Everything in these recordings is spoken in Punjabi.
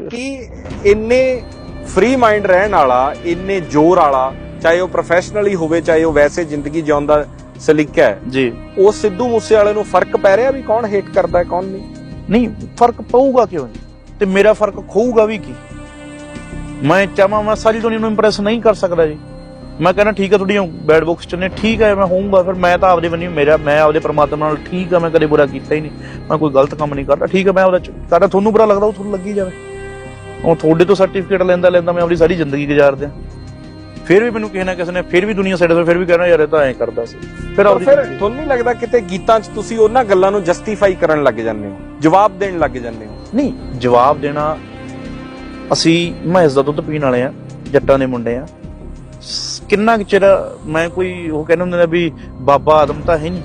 ਕਿ ਇੰਨੇ ਫ੍ਰੀ ਮਾਈਂਡ ਰਹਿਣ ਵਾਲਾ ਇੰਨੇ ਜ਼ੋਰ ਵਾਲਾ ਚਾਹੇ ਉਹ ਪ੍ਰੋਫੈਸ਼ਨਲੀ ਹੋਵੇ ਚਾਹੇ ਉਹ ਵੈਸੇ ਜ਼ਿੰਦਗੀ ਜਿਉਣ ਦਾ ਸਲੀਕਾ ਹੈ ਜੀ। ਉਹ ਸਿੱਧੂ ਮੂਸੇ ਵਾਲੇ ਨੂੰ ਫ਼ਰਕ ਪੈ ਰਿਹਾ ਵੀ ਕੌਣ ਹੇਟ ਕਰਦਾ ਹੈ ਕੌਣ ਨਹੀਂ? ਨਹੀਂ ਫ਼ਰਕ ਪਊਗਾ ਕਿਉਂ ਨਹੀਂ? ਤੇ ਮੇਰਾ ਫ਼ਰਕ ਖੋਊਗਾ ਵੀ ਕੀ? ਮੈਂ ਚਾਹਾਂ ਮੈਂ ਸਾਰੀ ਦੁਨੀਆ ਨੂੰ ਇੰਪ੍ਰੈਸ ਨਹੀਂ ਕਰ ਸਕਦਾ ਜੀ। ਮੈਂ ਕਹਿੰਦਾ ਠੀਕ ਹੈ ਤੁਹਾਡੀਆਂ ਬੈਡ ਬੁੱਕਸ ਚ ਨੇ ਠੀਕ ਹੈ ਮੈਂ ਹੋਊਂਗਾ ਫਿਰ ਮੈਂ ਤਾਂ ਆਪਦੇ ਬੰਨੀ ਮੇਰਾ ਮੈਂ ਆਪਦੇ ਪ੍ਰਮਾਤਮਾ ਨਾਲ ਠੀਕ ਹੈ ਮੈਂ ਕਦੇ ਬੁਰਾ ਕੀਤਾ ਹੀ ਨਹੀਂ। ਮੈਂ ਕੋਈ ਗਲਤ ਕੰਮ ਨਹੀਂ ਕਰਦਾ। ਠੀਕ ਹੈ ਮੈਂ ਕਰਦਾ ਤੁਹਾਨੂੰ ਬੁਰਾ ਲੱਗਦਾ ਉਹ ਤੁਹਾਨੂੰ ਲੱਗੀ ਜਾਵੇ। ਉਹ ਤੁਹਾਡੇ ਤੋਂ ਸਰਟੀਫਿਕੇਟ ਲੈਂਦਾ ਲੈਂਦਾ ਮੈਂ ਆਪਣੀ ਸਾਰੀ ਜ਼ਿੰਦਗੀ ਗੁਜ਼ਾਰ ਦਿਆਂ। ਫਿਰ ਵੀ ਮੈਨੂੰ ਕਿਸੇ ਨਾ ਕਿਸੇ ਨੇ ਫਿਰ ਵੀ ਦੁਨੀਆ ਸਾਡੇ ਤੋਂ ਫਿਰ ਵੀ ਕਹਿਣਾ ਯਾਰ ਇਹ ਤਾਂ ਐਂ ਕਰਦਾ ਸੀ। ਫਿਰ ਆਪਦੀ ਫਿਰ ਜ਼ਿੰਦਗੀ- ਤੁਹਾਨੂੰ ਨਹੀਂ ਲੱਗਦਾ ਕਿਤੇ ਗੀਤਾਂ 'ਚ ਤੁਸੀਂ ਉਹਨਾਂ ਗੱਲਾਂ ਨੂੰ ਜਸਟੀਫਾਈ ਕਰਨ ਲੱਗ ਜਾਂਦੇ ਹੋ? ਜਵਾਬ ਦੇਣ ਲੱਗ ਜਾਂਦੇ ਹੋ? ਨਹੀਂ ਜਵਾਬ ਦੇਣਾ ਅਸੀਂ ਮੈਂ ਇਸ ਦਾ ਦੁੱਧ ਪੀਣ ਵਾਲੇ ਆ ਜੱਟਾਂ ਦੇ ਮੁੰਡੇ ਆ ਸ- ਕਿੰਨਾ ਕੁ ਚਿਰ ਮੈਂ ਕੋਈ ਉਹ ਕਹਿੰਦੇ ਹੁੰਦੇ ਨੇ ਵੀ ਬਾਬਾ ਆਦਮ ਤਾਂ ਹੈ ਨਹੀਂ।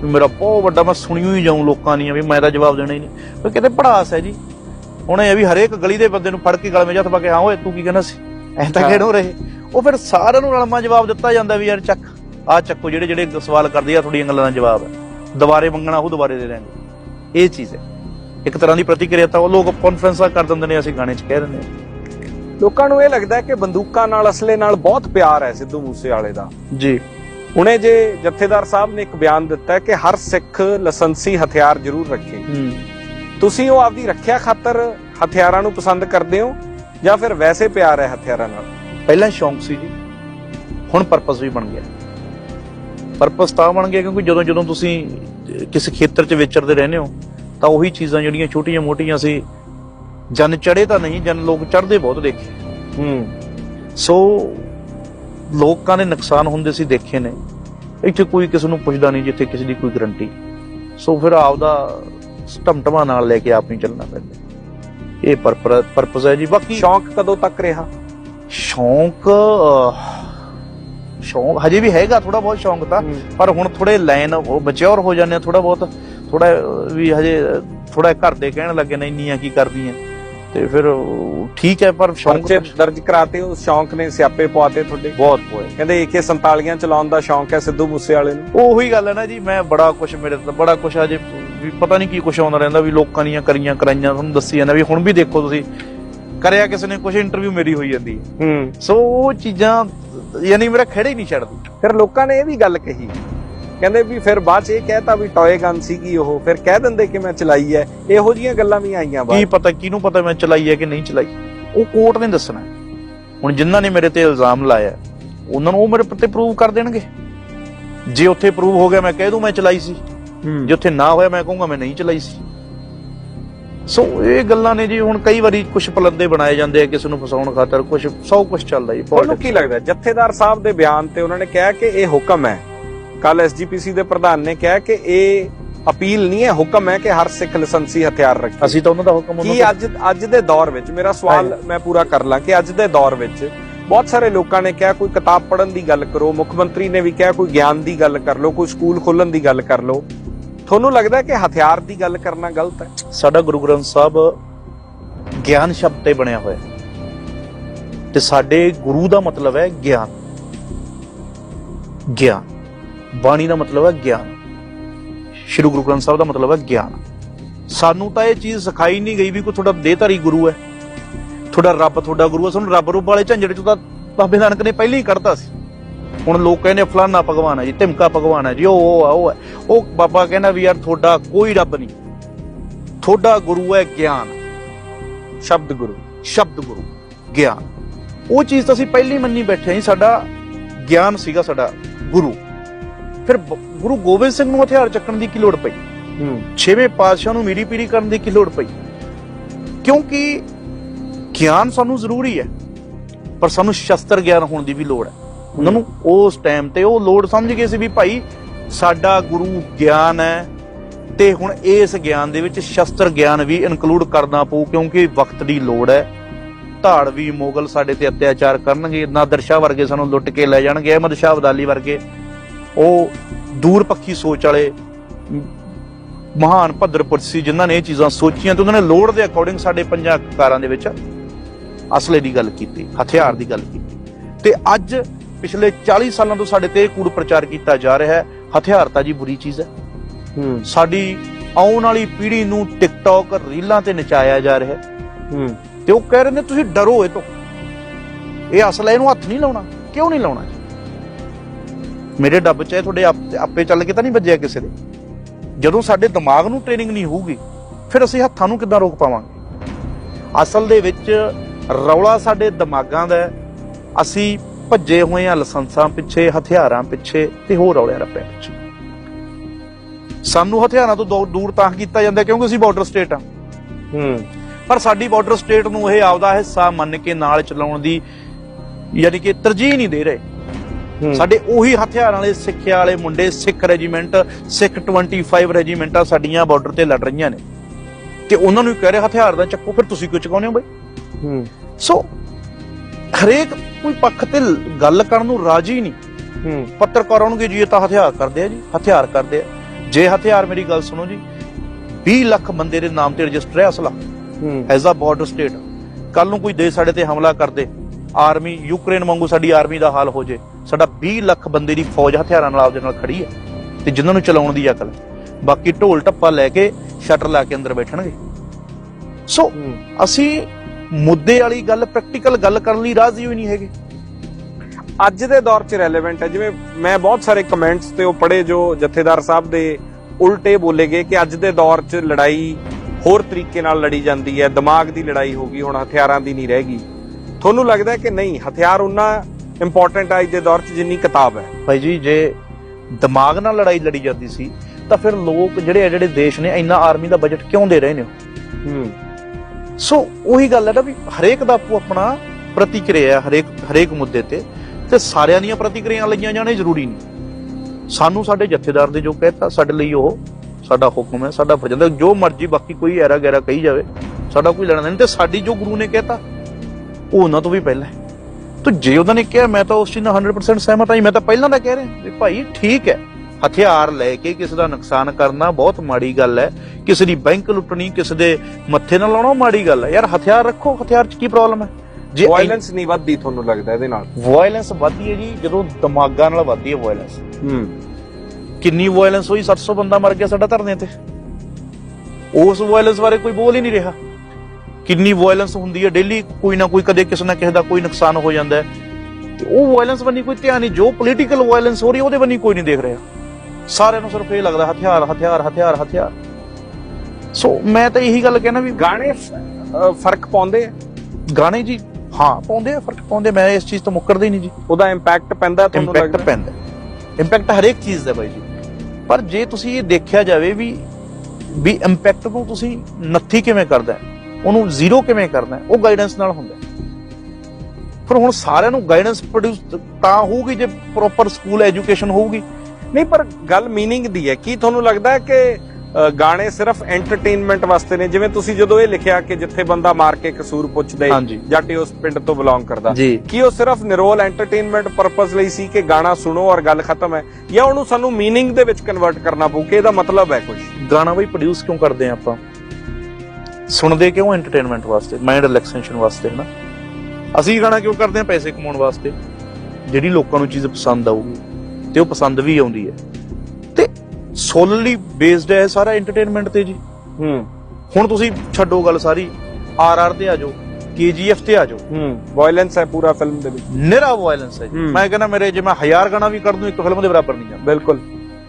ਵੀ ਮੇਰਾ ਬਹੁਤ ਵੱਡਾ ਮੈਂ ਸੁਣੀਓ ਹੀ ਜਾਊਂ ਲੋਕਾਂ ਦੀਆਂ ਵੀ ਮੈਂ ਤਾਂ ਜਵਾਬ ਦੇਣਾ ਹੀ ਨਹੀਂ। ਪਰ ਕਿਤੇ ਪੜਾਸ ਹੈ ਜੀ। ਹੁਣ ਇਹ ਵੀ ਹਰੇਕ ਗਲੀ ਦੇ ਬੰਦੇ ਨੂੰ ਫੜ ਕੇ ਗਲ ਵਿੱਚ ਹੱਥ ਪਾ ਕੇ ਹਾਂ ਓਏ ਤੂੰ ਕੀ ਕਹਿੰਦਾ ਸੀ? ਐਂ ਤਾਂ। ਕਿਹੜੋਂ ਰਹੇ। ਉਹ ਫਿਰ ਸਾਰਿਆਂ ਨੂੰ ਰਲਮਾ ਜਵਾਬ ਦਿੱਤਾ ਜਾਂਦਾ ਵੀ ਯਾਰ ਚੱਕ ਆ ਚੱਕੋ ਜਿਹੜੇ ਜਿਹੜੇ ਸਵਾਲ ਕਰਦੇ ਆ ਤੁਹਾਡੀਆਂ ਗੱਲਾਂ ਦਾ ਜਵਾਬ ਹੈ। ਦੁਬਾਰੇ ਮੰਗਣਾ ਉਹ ਦੁਬਾਰੇ ਦੇ ਦੇਣਗੇ। ਇਹ ਚੀਜ਼ ਹੈ। ਇੱਕ ਤਰ੍ਹਾਂ ਦੀ ਪ੍ਰਤੀਕਿਰਿਆ ਤਾਂ ਉਹ ਲੋਕ ਕਾਨਫਰੰਸਾਂ ਕਰ ਦਿੰਦੇ ਨੇ ਅਸੀਂ ਗਾਣੇ 'ਚ ਕਹਿ ਦਿੰਦੇ ਹਾਂ। ਲੋਕਾਂ ਨੂੰ ਇਹ ਲੱਗਦਾ ਕਿ ਬੰਦੂਕਾਂ ਨਾਲ ਅਸਲੇ ਨਾਲ ਬਹੁਤ ਪਿਆਰ ਹੈ ਸਿੱਧੂ ਮੂਸੇ ਵਾਲੇ ਦਾ। ਜੀ। ਹੁਣੇ ਜੇ ਜਥੇਦਾਰ ਸਾਹਿਬ ਨੇ ਇੱਕ ਬਿਆਨ ਦਿੱਤਾ ਹੈ ਕਿ ਹਰ ਸਿੱਖ ਲਾਇਸੈਂਸੀ ਹਥਿਆਰ ਜ਼ਰੂਰ ਰੱਖੇ। ਹੂੰ। ਤੁਸੀਂ ਉਹ ਆਪਦੀ ਰੱਖਿਆ ਖਾਤਰ ਹਥਿਆਰਾਂ ਨੂੰ ਪਸੰਦ ਕਰਦੇ ਹੋ ਜਾਂ ਫਿਰ ਵੈਸੇ ਪਿਆਰ ਹੈ ਹਥਿਆਰਾਂ ਨਾਲ? ਪਹਿਲਾਂ ਸ਼ੌਂਕ ਸੀ ਜੀ। ਹੁਣ ਪਰਪਸ ਵੀ ਬਣ ਗਿਆ। ਪਰਪਸ ਤਾਂ ਬਣ ਗਿਆ ਕਿਉਂਕਿ ਜਦੋਂ ਜਦੋਂ ਤੁਸੀਂ ਕਿਸੇ ਖੇਤਰ 'ਚ ਵਿਚਰਦੇ ਰਹਿੰਦੇ ਹੋ ਤਾਂ ਉਹੀ ਚੀਜ਼ਾਂ ਜਿਹੜੀਆਂ ਛੋਟੀਆਂ ਮੋਟੀਆਂ ਸੀ ਜਨ ਚੜੇ ਤਾਂ ਨਹੀਂ ਜਨ ਲੋਕ ਚੜਦੇ ਬਹੁਤ ਦੇਖੇ। ਹੂੰ। ਸੋ ਲੋਕਾਂ ਦੇ ਨੁਕਸਾਨ ਹੁੰਦੇ ਸੀ ਦੇਖੇ ਨੇ। ਇੱਥੇ ਕੋਈ ਕਿਸੇ ਨੂੰ ਪੁੱਛਦਾ ਨਹੀਂ ਜਿੱਥੇ ਕਿਸੇ ਦੀ ਕੋਈ ਗਰੰਟੀ ਸੋ ਫਿਰ ਆਪਦਾ ਟਮਟਮਾ ਨਾਲ ਲੈ ਕੇ ਆਪ ਨਹੀਂ ਚੱਲਣਾ ਪੈਂਦਾ। ਇਹ ਪਰਪਸ ਹੈ ਜੀ। ਬਾਕੀ ਸ਼ੌਂਕ ਕਦੋਂ ਤੱਕ ਰਿਹਾ? ਸ਼ੌਂਕ ਸ਼ੌਂਕ ਹਜੇ ਵੀ ਹੈਗਾ ਥੋੜਾ ਬਹੁਤ ਸ਼ੌਂਕ ਤਾਂ ਪਰ ਹੁਣ ਥੋੜੇ ਲਾਈਨ ਉਹ ਮੈਚੁਰ ਹੋ ਜਾਂਦੇ ਆ ਥੋੜਾ ਬਹੁਤ ਥੋੜਾ ਵੀ ਹਜੇ ਥੋੜਾ ਘਰ ਦੇ ਕਹਿਣ ਲੱਗੇ ਨੇ ਇੰਨੀਆਂ ਕੀ ਕਰਦੀਆਂ। ਤੇ ਫਿਰ ਉਹ ਠੀਕ ਹੈ ਪਰ ਸ਼ੌਂਕ ਪਰਚੇ ਦਰਜ ਕਰਾਤੇ ਉਸ ਸ਼ੌਂਕ ਨੇ ਸਿਆਪੇ ਪਵਾਤੇ ਤੁਹਾਡੇ? ਬਹੁਤ ਹੋਏ ਕਹਿੰਦੇ AK 47 ਚਲਾਉਣ ਦਾ ਸ਼ੌਂਕ ਹੈ ਸਿੱਧੂ ਮੂਸੇ ਵਾਲੇ ਨੂੰ। ਉਹੀ ਗੱਲ ਹੈ ਨਾ ਜੀ ਮੈਂ ਬੜਾ ਕੁਝ ਮੇਰੇ ਤੋਂ ਬੜਾ ਕੁਝ ਅਜੇ ਵੀ ਪਤਾ ਨਹੀਂ ਕੀ ਕੁਝ ਆਉਂਦਾ ਰਹਿੰਦਾ ਵੀ ਲੋਕਾਂ ਦੀਆਂ ਕਰੀਆਂ ਕਰਾਈਆਂ ਤੁਹਾਨੂੰ ਦੱਸੀ ਜਾਂਦਾ ਵੀ ਹੁਣ ਵੀ ਦੇਖੋ ਤੁਸੀਂ ਕਰਿਆ ਕਿਸੇ ਨੇ ਕੁਝ ਇੰਟਰਵਿਊ ਮੇਰੀ ਹੋਈ ਜਾਂਦੀ ਹੈ। ਹੂੰ। ਸੋ ਉਹ ਚੀਜ਼ਾਂ ਯਾਨੀ ਮੇਰਾ ਖੜੇ ਹੀ ਨਹੀਂ ਛੱਡਦੀ। ਫਿਰ ਲੋਕਾਂ ਨੇ ਇਹ ਵੀ ਗੱਲ ਕਹੀ। ਕਹਿੰਦੇ ਵੀ ਫਿਰ ਬਾਅਦ ਚ ਇਹ ਕਹਿਤਾ ਵੀ ਟੌਏ ਗਨ ਸੀਗੀ ਉਹ ਫਿਰ ਕਹਿ ਦਿੰਦੇ ਕਿ ਮੈਂ ਚਲਾਈ ਹੈ। ਇਹੋ ਜੀਆਂ ਗੱਲਾਂ ਵੀ ਆਈਆਂ ਕੀ ਬਾਅਦ ਪਤਾ ਕਿਹਨੂੰ ਪਤਾ ਮੈਂ ਚਲਾਈ ਹੈ ਕਿ ਨਹੀਂ ਚਲਾਈ। ਉਹ ਕੋਰਟ ਨੇ ਦੱਸਣਾ। ਹੁਣ ਜਿਨ੍ਹਾਂ ਨੇ ਮੇਰੇ ਤੇ ਇਲਜ਼ਾਮ ਲਾਇਆ ਉਹਨਾਂ ਨੂੰ ਉਹ ਮੇਰੇ ਉੱਤੇ ਪ੍ਰੂਵ ਕਰ ਦੇਣਗੇ। ਜੇ ਉੱਥੇ ਪ੍ਰੂਵ ਹੋ ਗਿਆ ਮੈਂ ਕਹਿ ਦੂੰ ਮੈਂ ਚਲਾਈ ਸੀ। ਹੂੰ। ਜੇ ਉੱਥੇ ਨਾ ਹੋਇਆ ਮੈਂ ਕਹੂੰਗਾ ਮੈਂ ਨਹੀਂ ਚਲਾਈ ਸੀ। ਸੋ ਇਹ ਗੱਲਾਂ ਨੇ ਜੀ ਹੁਣ ਕਈ ਵਾਰੀ ਕੁਝ ਪਲੰਦੇ ਬਣਾਏ ਜਾਂਦੇ ਆ ਕਿਸੇ ਨੂੰ ਫਸਾਉਣ ਖਾਤਰ ਕੁਝ ਸੌ ਕੁਝ ਚੱਲਦਾ ਜੀ ਤੁਹਾਨੂੰ। ਕੀ ਲੱਗਦਾ ਜਥੇਦਾਰ ਸਾਹਿਬ ਦੇ ਬਿਆਨ ਤੇ ਉਹਨਾਂ ਨੇ ਕਿਹਾ ਕਿ ਇਹ ਹੁਕਮ ਹੈ? ਕੱਲ ਐਸਜੀਪੀਸੀ ਦੇ ਪ੍ਰਧਾਨ ਨੇ ਕਿਹਾ ਕਿ ਇਹ ਅਪੀਲ ਨਹੀਂ ਹੈ ਹੁਕਮ ਹੈ ਕਿ ਹਰ ਸਿੱਖ ਲਾਇਸੈਂਸੀ ਹਥਿਆਰ ਰੱਖੇ। ਅਸੀਂ ਤਾਂ ਉਹਨਾਂ ਦਾ ਹੁਕਮ ਕੀ ਅੱਜ ਅੱਜ ਦੇ ਦੌਰ ਵਿੱਚ ਮੇਰਾ ਸਵਾਲ ਮੈਂ ਪੂਰਾ ਕਰ ਲਾਂ ਕਿ ਅੱਜ ਦੇ ਦੌਰ ਵਿੱਚ ਬਹੁਤ ਸਾਰੇ ਲੋਕਾਂ ਨੇ ਕਿਹਾ ਕੋਈ ਕਿਤਾਬ ਪੜ੍ਹਨ ਦੀ ਗੱਲ ਕਰੋ ਮੁੱਖ ਮੰਤਰੀ ਨੇ ਵੀ ਕਿਹਾ ਕੋਈ ਗਿਆਨ ਦੀ ਗੱਲ ਕਰ ਲਓ ਕੋਈ ਸਕੂਲ ਖੋਲਣ ਦੀ ਗੱਲ ਕਰ ਲਓ। ਤੁਹਾਨੂੰ ਲੱਗਦਾ ਕਿ ਹਥਿਆਰ ਦੀ ਗੱਲ ਕਰਨਾ ਗਲਤ ਹੈ? ਸਾਡਾ ਗੁਰੂ ਗ੍ਰੰਥ ਸਾਹਿਬ ਗਿਆਨ ਸ਼ਬਦ ਤੇ ਬਣਿਆ ਹੋਇਆ ਹੈ। ਤੇ ਸਾਡੇ ਗੁਰੂ ਦਾ ਮਤਲਬ ਹੈ ਗਿਆਨ। ਗਿਆਨ। ਬਾਣੀ ਦਾ ਮਤਲਬ ਹੈ ਗਿਆਨ। ਸ਼੍ਰੀ ਗੁਰੂ ਗ੍ਰੰਥ ਸਾਹਿਬ ਦਾ ਮਤਲਬ ਹੈ ਗਿਆਨ। ਸਾਨੂੰ ਤਾਂ ਇਹ ਚੀਜ਼ ਸਿਖਾਈ ਨਹੀਂ ਗਈ ਵੀ ਕੋਈ ਤੁਹਾਡਾ ਦੇਹਧਾਰੀ ਗੁਰੂ ਹੈ। ਤੁਹਾਡਾ ਰੱਬ ਤੁਹਾਡਾ ਗੁਰੂ ਹੈ। ਸਾਨੂੰ ਰੱਬ ਰੂਪ ਵਾਲੇ ਝੰਜਟ ਚ ਤਾਂ ਬਾਬੇ ਨਾਨਕ ਨੇ ਪਹਿਲਾਂ ਹੀ ਕੱਢਤਾ ਸੀ। ਹੁਣ ਲੋਕ ਕਹਿੰਦੇ ਫਲਾਨਾ ਭਗਵਾਨ ਹੈ ਜੀ ਧਮਕਾ ਭਗਵਾਨ ਹੈ ਜੀ ਉਹ ਉਹ ਆ ਉਹ ਹੈ ਉਹ ਬਾਬਾ ਕਹਿੰਦਾ ਵੀ ਯਾਰ ਤੁਹਾਡਾ ਕੋਈ ਰੱਬ ਨਹੀਂ। ਤੁਹਾਡਾ ਗੁਰੂ ਹੈ ਗਿਆਨ। ਸ਼ਬਦ ਗੁਰੂ। ਸ਼ਬਦ ਗੁਰੂ ਗਿਆਨ। ਉਹ ਚੀਜ਼ ਤਾਂ ਅਸੀਂ ਪਹਿਲੀ ਮੰਨੀ ਬੈਠੇ ਹਾਂ ਸਾਡਾ ਗਿਆਨ ਸੀਗਾ ਸਾਡਾ ਗੁਰੂ। ਫਿਰ ਗੁਰੂ ਗੋਬਿੰਦ ਸਿੰਘ ਨੂੰ ਹਥਿਆਰ ਚੱਕਣ ਦੀ ਕੀ ਲੋੜ ਪਈ? ਛੇਵੇਂ ਪਾਤਸ਼ਾਹ ਨੂੰ ਮੀਰੀ ਪੀਰੀ ਕਰਨ ਦੀ ਕੀ ਲੋੜ ਪਈ? ਕਿਉਂਕਿ ਗਿਆਨ ਸਾਨੂੰ ਜ਼ਰੂਰੀ ਹੈ ਪਰ ਸਾਨੂੰ ਸ਼ਸਤਰ ਗਿਆਨ ਹੋਣ ਦੀ ਵੀ ਲੋੜ ਹੈ। ਉਹਨਾਂ ਨੂੰ ਉਸ ਟਾਈਮ ਤੇ ਉਹ ਲੋੜ ਸਮਝ ਗਏ ਸੀ ਵੀ ਭਾਈ ਸਾਡਾ ਗੁਰੂ ਗਿਆਨ ਹੈ ਤੇ ਹੁਣ ਇਸ ਗਿਆਨ ਦੇ ਵਿੱਚ ਸ਼ਸਤਰ ਗਿਆਨ ਵੀ ਇਨਕਲੂਡ ਕਰਨਾ ਪਊ, ਕਿਉਂਕਿ ਵਕਤ ਦੀ ਲੋੜ ਹੈ। ਧਾੜਵੀ ਮੁਗਲ ਸਾਡੇ ਤੇ ਅਤਿਆਚਾਰ ਕਰਨਗੇ ਨਾਦਰ ਸ਼ਾਹ ਵਰਗੇ ਸਾਨੂੰ ਲੁੱਟ ਕੇ ਲੈ ਜਾਣਗੇ ਅਹਿਮਦ ਸ਼ਾਹ ਅਬਦਾਲੀ ਵਰਗੇ। ਉਹ ਦੂਰ ਪੱਖੀ ਸੋਚ ਵਾਲੇ ਮਹਾਨ ਭੱਦਰ ਪੁਰਸ਼ ਸੀ, ਜਿਨ੍ਹਾਂ ਨੇ ਇਹ ਚੀਜ਼ਾਂ ਸੋਚੀਆਂ ਤੇ ਉਹਨਾਂ ਨੇ ਲੋੜ ਦੇ ਅਕੋਰਡਿੰਗ ਸਾਡੇ ਪੰਜਾਂ ਕਾਰਾਂ ਦੇ ਵਿੱਚ ਅਸਲੇ ਦੀ ਗੱਲ ਕੀਤੀ, ਹਥਿਆਰ ਦੀ ਗੱਲ ਕੀਤੀ। ਤੇ ਅੱਜ ਪਿਛਲੇ 40 ਸਾਲਾਂ ਤੋਂ ਸਾਡੇ ਤੇ ਇਹ ਕੂੜ ਪ੍ਰਚਾਰ ਕੀਤਾ ਜਾ ਰਿਹਾ ਹੈ। ਹਥਿਆਰ ਤਾਂ ਜੀ ਬੁਰੀ ਚੀਜ਼ ਹੈ। ਹੂੰ। ਸਾਡੀ ਆਉਣ ਵਾਲੀ ਪੀੜ੍ਹੀ ਨੂੰ ਟਿਕਟੌਕ ਰੀਲਾਂ ਤੇ ਨਚਾਇਆ ਜਾ ਰਿਹਾ ਹੈ। ਹੂੰ। ਤੇ ਉਹ ਕਹਿ ਰਹੇ ਨੇ ਤੁਸੀਂ ਡਰੋ ਇਹ ਤੋਂ। ਇਹ ਅਸਲ ਹੈ ਇਹਨੂੰ ਹੱਥ ਨਹੀਂ ਲਾਉਣਾ। ਕਿਉਂ ਨਹੀਂ ਲਾਉਣਾ ਮੇਰੇ ਡੱਬ 'ਚ ਤੁਹਾਡੇ ਆਪ- ਚੱਲ ਕੇ ਤਾਂ ਨਹੀਂ ਵੱਜਿਆ ਕਿਸੇ ਦੇ। ਜਦੋਂ ਸਾਡੇ ਦਿਮਾਗ ਨੂੰ ਟ੍ਰੇਨਿੰਗ ਨਹੀਂ ਹੋਊਗੀ ਫਿਰ ਅਸੀਂ ਹੱਥਾਂ ਨੂੰ ਕਿੱਦਾਂ ਰੋਕ ਪਾਵਾਂਗੇ? ਅਸਲ ਦੇ ਵਿੱਚ ਰੌਲਾ ਸਾਡੇ ਦਿਮਾਗਾਂ ਦਾ। ਅਸੀਂ ਭੱਜੇ ਹੋਏ ਆ ਲਾਇਸੈਂਸਾਂ ਪਿੱਛੇ ਹਥਿਆਰਾਂ ਪਿੱਛੇ ਤੇ ਹੋਰ ਰੌਲਿਆਂ ਰੱਪਿਆਂ ਪਿੱਛੇ। ਸਾਨੂੰ ਹਥਿਆਰਾਂ ਤੋਂ ਦੂਰ- ਤਾਂ ਕੀਤਾ ਜਾਂਦਾ ਕਿਉਂਕਿ ਅਸੀਂ ਬਾਰਡਰ ਸਟੇਟ ਆ। ਹੂੰ। ਪਰ ਸਾਡੀ ਬਾਰਡਰ ਸਟੇਟ ਨੂੰ ਇਹ ਆਪਦਾ ਹਿੱਸਾ ਮੰਨ ਕੇ ਨਾਲ ਚਲਾਉਣ ਦੀ ਯਾਨੀ ਕਿ ਤਰਜੀਹ ਨਹੀਂ ਦੇ ਰਹੇ। ਸਾਡੇ ਉਹੀ ਹਥਿਆਰਾਂ ਵਾਲੇ ਸਿੱਖਿਆ ਵਾਲੇ ਮੁੰਡੇ ਸਿੱਖ ਰੈਜੀਮੈਂਟ ਸਿੱਖ 25 ਰੈਜੀਮੈਂਟਾਂ ਸਾਡੀਆਂ ਬਾਰਡਰ ਤੇ ਲੜ ਰਹੀਆਂ ਨੇ। ਤੇ ਉਹਨਾਂ ਨੂੰ ਕਹਿ ਰਹੇ ਹਥਿਆਰ ਦਾ ਚੱਕੋ ਫਿਰ ਤੁਸੀਂ ਕਿਉਂ ਚੁਕਾਉਂਦੇ ਹੋ ਬਈ? ਹੂੰ। ਸੋ ਹਰੇਕ ਕੋਈ ਪੱਖ ਤੇ ਗੱਲ ਕਰਨ ਨੂੰ ਰਾਜੀ ਨਹੀਂ। ਹੂੰ। ਪੱਤਰਕਾਰ ਆਉਣਗੇ ਜੀ ਇਹ ਤਾਂ ਹਥਿਆਰ ਕਰਦੇ ਆ ਜੀ? ਹਥਿਆਰ ਕਰਦੇ ਆ। ਜੇ ਹਥਿਆਰ ਮੇਰੀ ਗੱਲ ਸੁਣੋ ਜੀ 20 ਲੱਖ ਬੰਦੇ ਦੇ ਨਾਮ ਤੇ ਰਜਿਸਟਰ ਹੈ ਅਸਲਾ। ਹੂੰ। ਐਜ਼ ਅ ਬਾਰਡਰ ਸਟੇਟ ਕੱਲ ਨੂੰ ਕੋਈ ਦੇਸ਼ ਸਾਡੇ ਤੇ ਹਮਲਾ ਕਰਦੇ ਆਰਮੀ ਯੂਕਰੇਨ ਵਾਂਗੂ ਸਾਡੀ ਆਰਮੀ ਦਾ ਹਾਲ ਹੋ ਜੇ ਸਾਡਾ 20 ਲੱਖ ਬੰਦੇ ਦੀ ਫੌਜ ਹਥਿਆਰਾਂ ਨਾਲ ਆਪਦੇ ਨਾਲ ਖੜੀ ਹੈ ਤੇ ਜਿਨ੍ਹਾਂ ਨੂੰ ਚਲਾਉਣ ਦੀ ਅਕਲ। ਬਾਕੀ ਢੋਲ ਟੱਪਾ ਲੈ ਕੇ ਸ਼ਟਰ ਲਾ ਕੇ ਅੰਦਰ ਬੈਠਣਗੇ। ਸੋ। ਅਸੀਂ ਮੁੱਦੇ ਵਾਲੀ ਗੱਲ ਪ੍ਰੈਕਟੀਕਲ ਗੱਲ ਕਰਨ ਲਈ ਰਾਜ਼ੀ ਹੋਈ ਨਹੀਂ ਹੈਗੇ। ਅੱਜ ਦੇ ਦੌਰ 'ਚ ਰੈਲੇਵੈਂਟ ਹੈ ਜਿਵੇਂ ਮੈਂ ਬਹੁਤ ਸਾਰੇ ਕਮੈਂਟਸ ਤੇ ਉਹ ਪੜੇ ਜੋ ਜਥੇਦਾਰ ਸਾਹਿਬ ਦੇ ਉਲਟੇ ਬੋਲੇ ਗਏ ਕਿ ਅੱਜ ਦੇ ਦੌਰ 'ਚ ਲੜਾਈ ਹੋਰ ਤਰੀਕੇ ਨਾਲ ਲੜੀ ਜਾਂਦੀ ਹੈ ਦਿਮਾਗ ਦੀ ਲੜਾਈ ਹੋ ਗਈ ਹੁਣ ਹਥਿਆਰਾਂ ਦੀ ਨਹੀਂ ਰਹਿ ਗਈ। ਤੁਹਾਨੂੰ ਲੱਗਦਾ ਹੈ ਕਿ ਨਹੀਂ ਹਥਿਆਰ ਉਨਾ ਇੰਪੋਰਟੈਂਟ ਅੱਜ ਦੇ ਦੌਰ 'ਚ ਜਿੰਨੀ ਕਿਤਾਬ ਹੈ? ਭਾਈ ਜੀ ਜੇ ਦਿਮਾਗ ਨਾਲ ਲੜਾਈ ਲੜੀ ਜਾਂਦੀ ਸੀ ਤਾਂ ਫਿਰ ਲੋਕ ਜਿਹੜੇ ਜਿਹੜੇ ਦੇਸ਼ ਨੇ ਇੰਨਾ ਆਰਮੀ ਦਾ ਬਜਟ ਕਿਉਂ ਦੇ ਰਹੇ ਨੇ? ਹੂੰ। ਸੋ ਉਹੀ ਗੱਲ ਹੈ ਨਾ ਵੀ ਹਰੇਕ ਦਾ ਆਪੋ ਆਪਣਾ ਪ੍ਰਤੀਕਿਰਿਆ ਹਰੇਕ ਹਰੇਕ ਮੁੱਦੇ ਤੇ। ਤੇ ਸਾਰਿਆਂ ਦੀਆਂ ਪ੍ਰਤੀਕਿਰਿਆਵਾਂ ਲਈਆਂ ਜਾਣੇ ਜ਼ਰੂਰੀ ਨਹੀਂ। ਸਾਨੂੰ ਸਾਡੇ ਜਥੇਦਾਰ ਦੇ ਜੋ ਕਹਿਤਾ, ਸਾਡੇ ਲਈ ਉਹ ਸਾਡਾ ਹੁਕਮ ਹੈ, ਸਾਡਾ ਫਰਜ਼ ਹੈ। ਜੋ ਮਰਜ਼ੀ, ਬਾਕੀ ਕੋਈ ਐਰਾ ਗੈਰਾ ਕਹੀ ਜਾਵੇ, ਸਾਡਾ ਕੋਈ ਲੈਣਾ ਨਹੀਂ। ਤੇ ਸਾਡੀ ਜੋ ਗੁਰੂ ਨੇ ਕਹਿਤਾ, ਉਹ ਉਹਨਾਂ ਤੋਂ ਵੀ ਪਹਿਲਾਂ ਹੈ। ਤੋ ਜੇ ਉਹਨਾਂ ਨੇ ਕਿਹਾ, ਮੈਂ ਤਾਂ ਉਸ ਚੀਜ਼ ਨਾਲ 100% ਸਹਿਮਤ ਹਾਂ ਮੈਂ ਤਾਂ ਪਹਿਲਾਂ ਦਾ ਕਹਿ ਰਿਹਾ। ਵੀ ਭਾਈ, ਠੀਕ ਹੈ। ਹਥਿਆਰ ਲੈ ਕੇ ਕਿਸੇ ਦਾ ਨੁਕਸਾਨ ਕਰਨਾ ਬਹੁਤ ਮਾੜੀ ਗੱਲ ਹੈ। ਕਿਸੇ ਦੀ ਬੈਂਕ ਲੁੱਟਣੀ ਕਿਸੇ ਦੇ ਮੱਥੇ ਨਾਲ ਲਾਉਣਾ ਮਾੜੀ ਗੱਲ ਹੈ। ਯਾਰ ਹਥਿਆਰ ਰੱਖੋ ਹਥਿਆਰ 'ਚ ਕੀ ਪ੍ਰੋਬਲਮ ਹੈ? ਜੇ ਵਾਇਲੈਂਸ ਨਹੀਂ ਵੱਧਦੀ ਤੁਹਾਨੂੰ ਲੱਗਦਾ ਇਹਦੇ ਨਾਲ? ਵਾਇਲੈਂਸ ਵੱਧਦੀ ਹੈ ਜੀ ਜਦੋਂ ਦਿਮਾਗਾਂ ਨਾਲ ਵੱਧਦੀ ਹੈ ਵਾਇਲੈਂਸ ਹੂੰ। ਕਿੰਨੀ ਵਾਇਲੈਂਸ ਹੋਈ? 700 ਬੰਦਾ ਮਰ ਗਿਆ ਸਾਡਾ ਧਰਨੇ ਤੇ। ਉਸ ਵਾਇਲੈਂਸ ਬਾਰੇ ਕੋਈ ਬੋਲ ਹੀ ਨਹੀਂ ਰਿਹਾ। ਕਿੰਨੀ ਵਾਇਲੈਂਸ ਹੁੰਦੀ ਹੈ ਡੇਲੀ ਕੋਈ ਨਾ ਕੋਈ ਕਦੇ ਕਿਸੇ ਨਾ ਕਿਸੇ ਦਾ ਕੋਈ ਨੁਕਸਾਨ ਹੋ ਜਾਂਦਾ ਹੈ। ਉਹ ਵਾਇਲੈਂਸ ਬੰਨੀ ਕੋਈ ਧਿਆਨ ਨਹੀਂ ਜੋ ਪੋਲੀਟੀਕਲ ਵਾਇਲੈਂਸ ਹੋ ਰਹੀ ਉਹਦੇ ਬੰਨੀ ਕੋਈ ਨਹੀਂ ਦੇਖ ਰਿਹਾ। ਸਾਰਿਆਂ ਨੂੰ ਸਿਰਫ ਇਹ ਲੱਗਦਾ ਹਥਿਆਰ ਹਥਿਆਰ ਹਥਿਆਰ ਹਥਿਆਰ। ਸੋ ਮੈਂ ਤਾਂ ਇਹੀ ਗੱਲ ਕਹਿਣਾ ਵੀ ਗਾਣੇ ਫ਼ਰਕ ਪਾਉਂਦੇ ਆ। ਗਾਣੇ ਜੀ? ਹਾਂ। ਪਾਉਂਦੇ ਆ ਫ਼ਰਕ ਪਾਉਂਦੇ ਮੈਂ ਇਸ ਚੀਜ਼ ਤੋਂ ਮੁੱਕਰਦਾ ਹੀ ਨਹੀਂ ਜੀ। ਉਹਦਾ ਇੰਪੈਕਟ ਪੈਂਦਾ ਤੁਹਾਨੂੰ ਇੰਪੈਕਟ ਲੱਗਦਾ? ਪੈਂਦਾ। ਇੰਪੈਕਟ ਹਰੇਕ ਚੀਜ਼ ਦਾ ਬਾਈ ਜੀ। ਪਰ ਜੇ ਤੁਸੀਂ ਇਹ ਦੇਖਿਆ ਜਾਵੇ ਵੀ ਵੀ ਇੰਪੈਕਟ ਨੂੰ ਤੁਸੀਂ ਨੱਥੀ ਕਿਵੇਂ ਕਰਦਾ ਉਹਨੂੰ ਜ਼ੀਰੋ ਕਿਵੇਂ ਕਰਦਾ ਉਹ ਗਾਈਡੈਂਸ ਨਾਲ ਹੁੰਦਾ। ਪਰ ਹੁਣ ਸਾਰਿਆਂ ਨੂੰ ਗਾਈਡੈਂਸ ਪ੍ਰੋਡਿਊਸ ਤਾਂ ਹੋਊਗੀ ਜੇ ਪ੍ਰੋਪਰ ਸਕੂਲ ਐਜੂਕੇਸ਼ਨ ਹੋਊਗੀ। ਨਹੀਂ ਪਰ ਗੱਲ मीनिंग ਦੀ ਹੈ ਕੀ ਤੁਹਾਨੂੰ ਲੱਗਦਾ ਹੈ ਕਿ ਅ, ਗਾਣੇ ਸਿਰਫ ਐਂਟਰਟੇਨਮੈਂਟ ਵਾਸਤੇ ਨੇ ਜਿਵੇਂ ਤੁਸੀਂ ਜਦੋਂ ਇਹ ਲਿਖਿਆ ਕਿ ਜਿੱਥੇ ਬੰਦਾ ਮਾਰ ਕੇ ਕਸੂਰ ਪੁੱਛਦੇ ਹਾਂਜੀ। ਜੱਟ ਉਸ ਪਿੰਡ ਤੋਂ ਬਿਲੋਂਗ ਕਰਦਾ ਜੀ। ਕੀ ਉਹ ਸਿਰਫ ਨਿਰੋਲ ਐਂਟਰਟੇਨਮੈਂਟ ਪਰਪਸ ਲਈ ਸੀ ਕਿ ਗਾਣਾ ਸੁਣੋ ਔਰ ਗੱਲ ਖਤਮ ਹੈ ਜਾਂ ਉਹਨੂੰ ਸਾਨੂੰ मीनिंग ਦੇ ਵਿੱਚ ਕਨਵਰਟ ਕਰਨਾ ਪਊ ਕਿ ਇਹਦਾ ਮਤਲਬ ਹੈ ਕੁਝ ਗਾਣਾ ਬਈ ਪ੍ਰੋਡਿਊਸ ਕਿਉਂ ਕਰਦੇ ਆ ਆਪਾਂ ਸੁਣਦੇ ਕਿਉਂ ਐਂਟਰਟੇਨਮੈਂਟ ਵਾਸਤੇ ਮਾਈਂਡ ਰਿਲੈਕਸੇਸ਼ਨ ਵਾਸਤੇ ਹਨਾ ਅਸੀਂ ਗਾਣਾ ਕਿਉਂ ਕਰਦੇ ਆ ਪੈਸੇ ਕਮਾਉਣ ਵਾਸਤੇ ਜਿਹੜੀ ਲੋਕਾਂ ਨੂੰ ਚੀਜ਼ ਪਸੰਦ ਆਊਗੀ ਤੇ ਉਹ ਪਸੰਦ ਵੀ ਆਉਂਦੀ ਹੈ। ਤੇ ਸੋਲਲੀ ਬੇਸਡ ਹੈ ਸਾਰਾ ਐਂਟਰਟੇਨਮੈਂਟ ਤੇ ਜੀ। ਹੂੰ। ਹੁਣ ਤੁਸੀਂ ਛੱਡੋ ਗੱਲ ਸਾਰੀ ਆਰ ਆਰ ਤੇ ਆ ਜਾਓ ਕੇਜੀਐਫ ਤੇ ਆ ਜਾਓ। ਹੂੰ ਵਾਇਲੈਂਸ ਹੈ ਪੂਰਾ ਫਿਲਮ ਦੇ ਵਿੱਚ। ਨਿਰਾ ਵਾਇਲੈਂਸ ਹੈ ਜੀ। ਮੈਂ ਕਹਿੰਦਾ ਮੇਰੇ ਜੇ ਮੈਂ ਹਜ਼ਾਰ ਗਾਣਾ ਵੀ ਕਰ ਦੂੰ ਇੱਕ ਫਿਲਮ ਦੇ ਬਰਾਬਰ ਨਹੀਂ ਜਾਂਦਾ। ਬਿਲਕੁਲ।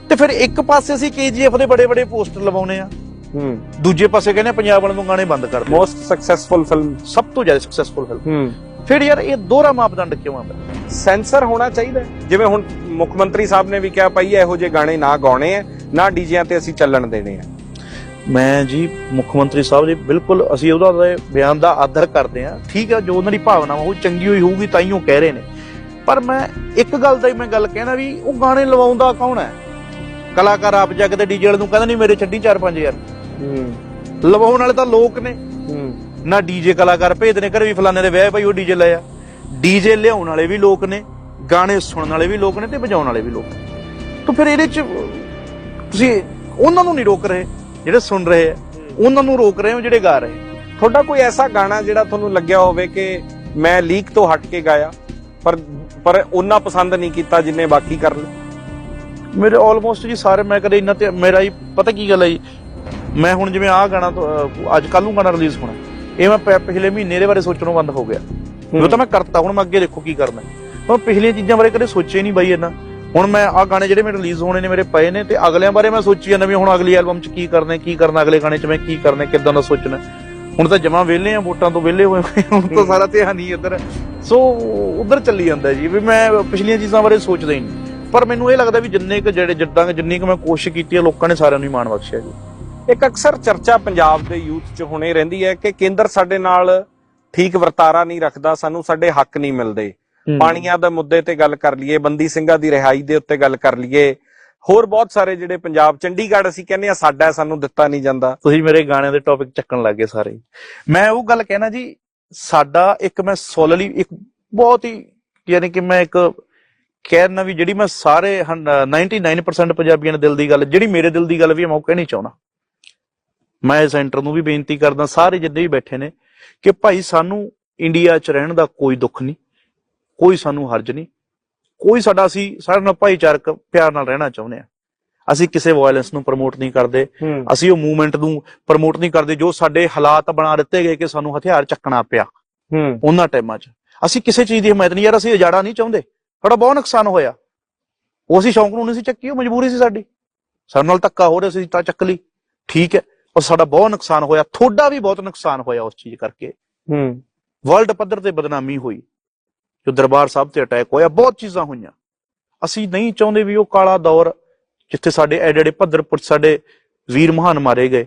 ਤੇ ਫਿਰ ਇੱਕ ਪਾਸੇ ਅਸੀਂ ਕੇਜੀਐਫ ਦੇ ਬੜੇ ਬੜੇ ਪੋਸਟਰ ਲਵਾਉਨੇ ਆ। ਹੂੰ। ਦੂਜੇ ਪਾਸੇ ਕਹਿੰਦੇ ਆ ਪੰਜਾਬ ਵਾਲਿਆਂ ਨੂੰ ਗਾਣੇ ਬੰਦ ਕਰ ਦਿਓ। ਮੋਸਟ ਸਕਸੈਸਫੁਲ ਫਿਲਮ ਸਭ ਤੋਂ ਜ਼ਿਆਦਾ ਸਕਸੈਸਫੁਲ ਫਿਲਮ ਹੂੰ। ਫਿਰ ਯਾਰ ਇਹ ਦੋਹਰਾ ਮਾਪਦੰਡ ਕਿਉਂ ਆਉਂਦਾ ਸੈਂਸਰ ਹੋਣਾ ਚਾਹੀਦਾ। ਜਿਵੇਂ ਹੁਣ ਮੁੱਖ ਮੰਤਰੀ ਸਾਹਿਬ ਨੇ ਵੀ ਕਿਹਾ ਪਈ ਇਹੋ ਜਿਹੇ ਗਾਣੇ ਨਾ ਗਾਉਣੇ ਆ ਨਾ ਡੀਜਿਆਂ ਤੇ ਅਸੀਂ ਚੱਲਣ ਦੇਣੇ ਆ ਮੈਂ ਜੀ ਮੁੱਖ ਮੰਤਰੀ ਸਾਹਿਬ ਜੀ ਬਿਲਕੁਲ ਅਸੀਂ ਉਹਦਾ ਬਿਆਨ ਦਾ ਆਦਰ ਕਰਦੇ ਆ ਠੀਕ ਆ ਜੋ ਉਹਨਾਂ ਦੀ ਭਾਵਨਾ ਉਹ ਚੰਗੀ ਹੋਈ ਹੋਊਗੀ ਤਾਂ ਹੀ ਉਹ ਕਹਿ ਰਹੇ ਨੇ। ਪਰ ਮੈਂ ਇੱਕ ਗੱਲ ਦਾ ਹੀ ਮੈਂ ਗੱਲ ਕਹਿਣਾ ਵੀ ਉਹ ਗਾਣੇ ਲਵਾਉਂਦਾ ਕੌਣ ਹੈ? ਕਲਾਕਾਰ ਆਪ ਜਾ ਕੇ ਤੇ ਡੀਜੇ ਵਾਲੇ ਨੂੰ ਕਹਿੰਦਾ ਨਹੀਂ ਮੇਰੇ ਛੱਡੀ 4-5 ਯਾਰ ਹੂੰ। ਲਵਾਉਣ ਵਾਲੇ ਤਾਂ ਲੋਕ ਨੇ। ਹੂੰ। ਨਾ ਡੀਜੇ ਕਲਾਕਾਰ ਭੇਜਦੇ ਨੇ, ਘਰੇ ਵੀ ਫਲਾਣੇ ਦੇ ਵਿਆਹ ਭਾਈ, ਉਹ ਡੀਜੇ ਲੈ ਆ। ਡੀਜੇ ਲਿਆਉਣ ਵਾਲੇ ਵੀ ਲੋਕ ਨੇ, ਗਾਣੇ ਸੁਣਨ ਵਾਲੇ ਵੀ ਲੋਕ ਨੇ ਤੇ ਵਜਾਉਣ ਵਾਲੇ ਵੀ ਲੋਕ ਨੇ। ਤਾਂ ਫਿਰ ਇਹਦੇ ਚ ਤੁਸੀਂ ਉਹਨਾਂ ਨੂੰ ਨਹੀਂ ਰੋਕ ਰਹੇ, ਜਿਹੜੇ ਸੁਣ ਰਹੇ ਆ। ਉਹਨਾਂ ਨੂੰ ਰੋਕ ਰਹੇ ਹੋ, ਜਿਹੜੇ ਗਾ ਰਹੇ। ਤੁਹਾਡਾ ਕੋਈ ਐਸਾ ਗਾਣਾ ਜਿਹੜਾ ਤੁਹਾਨੂੰ ਲੱਗਿਆ ਹੋਵੇ ਕਿ ਮੈਂ ਲੀਕ ਤੋਂ ਹਟ ਕੇ ਗਾਇਆ, ਪਰ ਪਰ ਉਹਨਾਂ ਪਸੰਦ ਨਹੀਂ ਕੀਤਾ ਜਿੰਨੇ ਬਾਕੀ ਕਰ ਲਏ? ਮੇਰੇ ਆਲਮੋਸਟ ਜੀ ਸਾਰੇ, ਮੈਂ ਕਦੇ ਇੰਨਾ ਤੇ, ਮੇਰਾ ਹੀ, ਪਤਾ ਕੀ ਗੱਲ ਹੈ ਜੀ? ਮੈਂ ਹੁਣ ਜਿਵੇਂ ਆਹ ਗਾਣਾ ਅੱਜ ਕੱਲ ਨੂੰ ਗਾਣਾ ਰਿਲੀਜ਼ ਹੋਣਾ। ਇਹ ਮੈਂ ਪ- ਪਿਛਲੇ ਮਹੀਨੇ ਦੇ ਬਾਰੇ ਸੋਚਣੋਂ ਬੰਦ ਹੋ ਗਿਆ। ਉਹ ਤਾਂ ਮੈਂ ਕਰਤਾ ਹੁਣ ਮੈਂ ਅੱਗੇ ਦੇਖੋ ਕੀ ਕਰਨਾ। ਪਰ ਪਿਛਲੀਆਂ ਚੀਜ਼ਾਂ ਬਾਰੇ ਕਦੇ ਸੋਚਿਆ ਹੀ ਨਹੀਂ ਬਾਈ ਇਹਨਾਂ ਹੁਣ ਮੈਂ ਆ ਗਾਣੇ ਜਿਹੜੇ ਮੇਰੇ ਰਿਲੀਜ਼ ਹੋਣੇ ਨੇ ਮੇਰੇ ਪਏ ਨੇ ਤੇ ਅਗਲਿਆਂ ਬਾਰੇ ਮੈਂ ਸੋਚੀ ਜਾਂਦਾ ਵੀ ਹੁਣ ਅਗਲੀ ਐਲਬਮ 'ਚ ਕੀ ਕਰਨਾ ਹੈ, ਕੀ ਕਰਨਾ ਅਗਲੇ ਗਾਣੇ 'ਚ ਮੈਂ ਕੀ ਕਰਨਾ ਹੈ, ਕਿੱਦਾਂ ਦਾ ਸੋਚਣਾ। ਹੈ। ਹੁਣ ਤਾਂ ਜਮਾ ਵਿਹਲੇ ਆ ਵੋਟਾਂ ਤੋਂ ਵਿਹਲੇ ਹੋਏ ਹੋਏ, ਹੁਣ ਤਾਂ ਸਾਰਾ ਧਿਆਨ ਹੀ ਇੱਧਰ। ਸੋ ਉਧਰ ਚੱਲੀ ਜਾਂਦਾ ਜੀ ਵੀ ਮੈਂ ਪਿਛਲੀਆਂ ਚੀਜ਼ਾਂ ਬਾਰੇ ਸੋਚਦਾ ਹੀ ਨਹੀਂ। ਪਰ ਮੈਨੂੰ ਇਹ ਲੱਗਦਾ ਵੀ ਜਿੰਨੇ ਕੁ ਜਿਹੜੇ ਜਿੱਦਾਂ ਕੁ- ਜਿੰਨੀ ਕੁ ਮੈਂ ਕੋਸ਼ਿਸ਼ ਕੀਤੀ ਹੈ ਲੋਕਾਂ ਨੇ ਸਾਰਿਆਂ ਨੂੰ ਹੀ ਮਾਣ ਬਖਸ਼ਿਆ ਜੀ। ਇੱਕ ਅਕਸਰ ਚਰਚਾ ਪੰਜਾਬ ਦੇ ਯੂਥ 'ਚ ਹੁਣੇ ਰਹਿੰਦੀ ਹੈ ਕਿ ਕੇਂਦਰ ਸਾਡੇ ਨਾਲ ਠੀਕ ਵਰਤਾਰਾ ਨਹੀਂ ਰੱਖਦਾ ਸਾਨੂੰ ਸਾਡੇ ਹੱਕ ਨਹੀਂ ਮਿਲਦੇ। ਪਾਣੀਆਂ ਦੇ ਮੁੱਦੇ ਤੇ ਗੱਲ ਕਰ ਲਈਏ ਬੰਦੀ ਸਿੰਘਾਂ ਦੀ ਰਿਹਾਈ ਦੇ ਉੱਤੇ ਗੱਲ ਕਰ ਲਈਏ। ਹੋਰ ਬਹੁਤ ਸਾਰੇ ਜਿਹੜੇ ਪੰਜਾਬ ਚੰਡੀਗੜ੍ਹ ਅਸੀਂ ਕਹਿੰਦੇ ਆ ਸਾਡਾ ਸਾਨੂੰ ਦਿੱਤਾ ਨਹੀਂ ਜਾਂਦਾ। ਤੁਸੀਂ ਮੇਰੇ ਗਾਣਿਆਂ ਦੇ ਟੌਪਿਕ ਚੱਕਣ ਲੱਗੇ ਸਾਰੇ। ਮੈਂ ਉਹ ਗੱਲ ਕਹਿਣਾ ਜੀ ਸਾਡਾ ਇੱਕ ਮੈਂ ਸੋਲਲੀ ਇੱਕ ਬਹੁਤ ਹੀ ਯਾਨੀ ਕਿ ਮੈਂ ਇੱਕ ਕਹਿਣਾ ਵੀ ਜਿਹੜੀ ਮੈਂ ਸਾਰੇ ਹੰ- 99% ਪੰਜਾਬੀਆਂ ਦੇ ਦਿਲ ਦੀ ਗੱਲ ਜਿਹੜੀ ਮੇਰੇ ਦਿਲ ਦੀ ਗੱਲ ਵੀ ਮੈਂ ਉਹ ਕਹਿਣੀ ਚਾਹੁੰਦਾ। ਮੈਂ ਸੈਂਟਰ ਨੂੰ ਵੀ ਬੇਨਤੀ ਕਰਦਾ ਸਾਰੇ ਜਿੱਦੇ ਵੀ ਬੈਠੇ ਨੇ ਕਿ ਭਾਈ ਸਾਨੂੰ ਇੰਡੀਆ 'ਚ ਰਹਿਣ ਦਾ ਕੋਈ ਦੁੱਖ ਨਹੀਂ ਕੋਈ ਸਾਨੂੰ ਹਰਜ ਨਹੀਂ ਕੋਈ ਸਾਡਾ ਅਸੀਂ ਸਾਰਿਆਂ ਨਾਲ ਭਾਈਚਾਰਕ ਪਿਆਰ ਨਾਲ ਰਹਿਣਾ ਚਾਹੁੰਦੇ ਆ ਅਸੀਂ ਕਿਸੇ ਵਾਇਲੈਂਸ ਨੂੰ ਪ੍ਰਮੋਟ ਨਹੀਂ ਕਰਦੇ ਅਸੀਂ ਉਹ ਮੂਵਮੈਂਟ ਨੂੰ ਪ੍ਰਮੋਟ ਨਹੀਂ ਕਰਦੇ ਜੋ ਸਾਡੇ ਹਾਲਾਤ ਬਣਾ ਦਿੱਤੇ ਗਏ ਕਿ ਸਾਨੂੰ ਹਥਿਆਰ ਚੱਕਣਾ ਪਿਆ ਹੂੰ। ਉਹਨਾਂ ਟਾਈਮਾਂ 'ਚ। ਅਸੀਂ ਕਿਸੇ ਚੀਜ਼ ਦੀ ਹਮਾਇਤ ਨਹੀਂ ਯਾਰ ਅਸੀਂ ਉਜਾੜਾ ਨਹੀਂ ਚਾਹੁੰਦੇ। ਸਾਡਾ ਬਹੁਤ ਨੁਕਸਾਨ ਹੋਇਆ। ਉਹ ਅਸੀਂ ਸ਼ੌਂਕ ਨੂੰ ਨਹੀਂ ਸੀ ਚੱਕੀ ਉਹ ਮਜਬੂਰੀ ਸੀ ਸਾਡੀ। ਸਾਡੇ ਨਾਲ ਧੱਕਾ ਹੋ ਰਿਹਾ ਸੀ ਤਾਂ ਚੱਕ ਲਈ। ਠੀਕ ਹੈ। ਪਰ ਸਾਡਾ ਬਹੁਤ ਨੁਕਸਾਨ ਹੋਇਆ ਤੁਹਾਡਾ ਵੀ ਬਹੁਤ ਨੁਕਸਾਨ ਹੋਇਆ ਉਸ ਚੀਜ਼ ਕਰਕੇ। ਹੂੰ। ਵਰਲਡ ਪੱਧਰ ਤੇ ਬਦਨਾਮੀ ਹੋਈ ਜੋ ਦਰਬਾਰ ਸਾਹਿਬ ਤੇ ਅਟੈਕ ਹੋਇਆ ਬਹੁਤ ਚੀਜ਼ਾਂ ਹੋਈਆਂ। ਅਸੀਂ ਨਹੀਂ ਚਾਹੁੰਦੇ ਵੀ ਉਹ ਕਾਲਾ ਦੌਰ ਜਿੱਥੇ ਸਾਡੇ ਐਡੇ ਐਡੇ ਪੁੱਤ ਸਾਡੇ ਵੀਰ ਮਹਾਨ ਮਾਰੇ ਗਏ।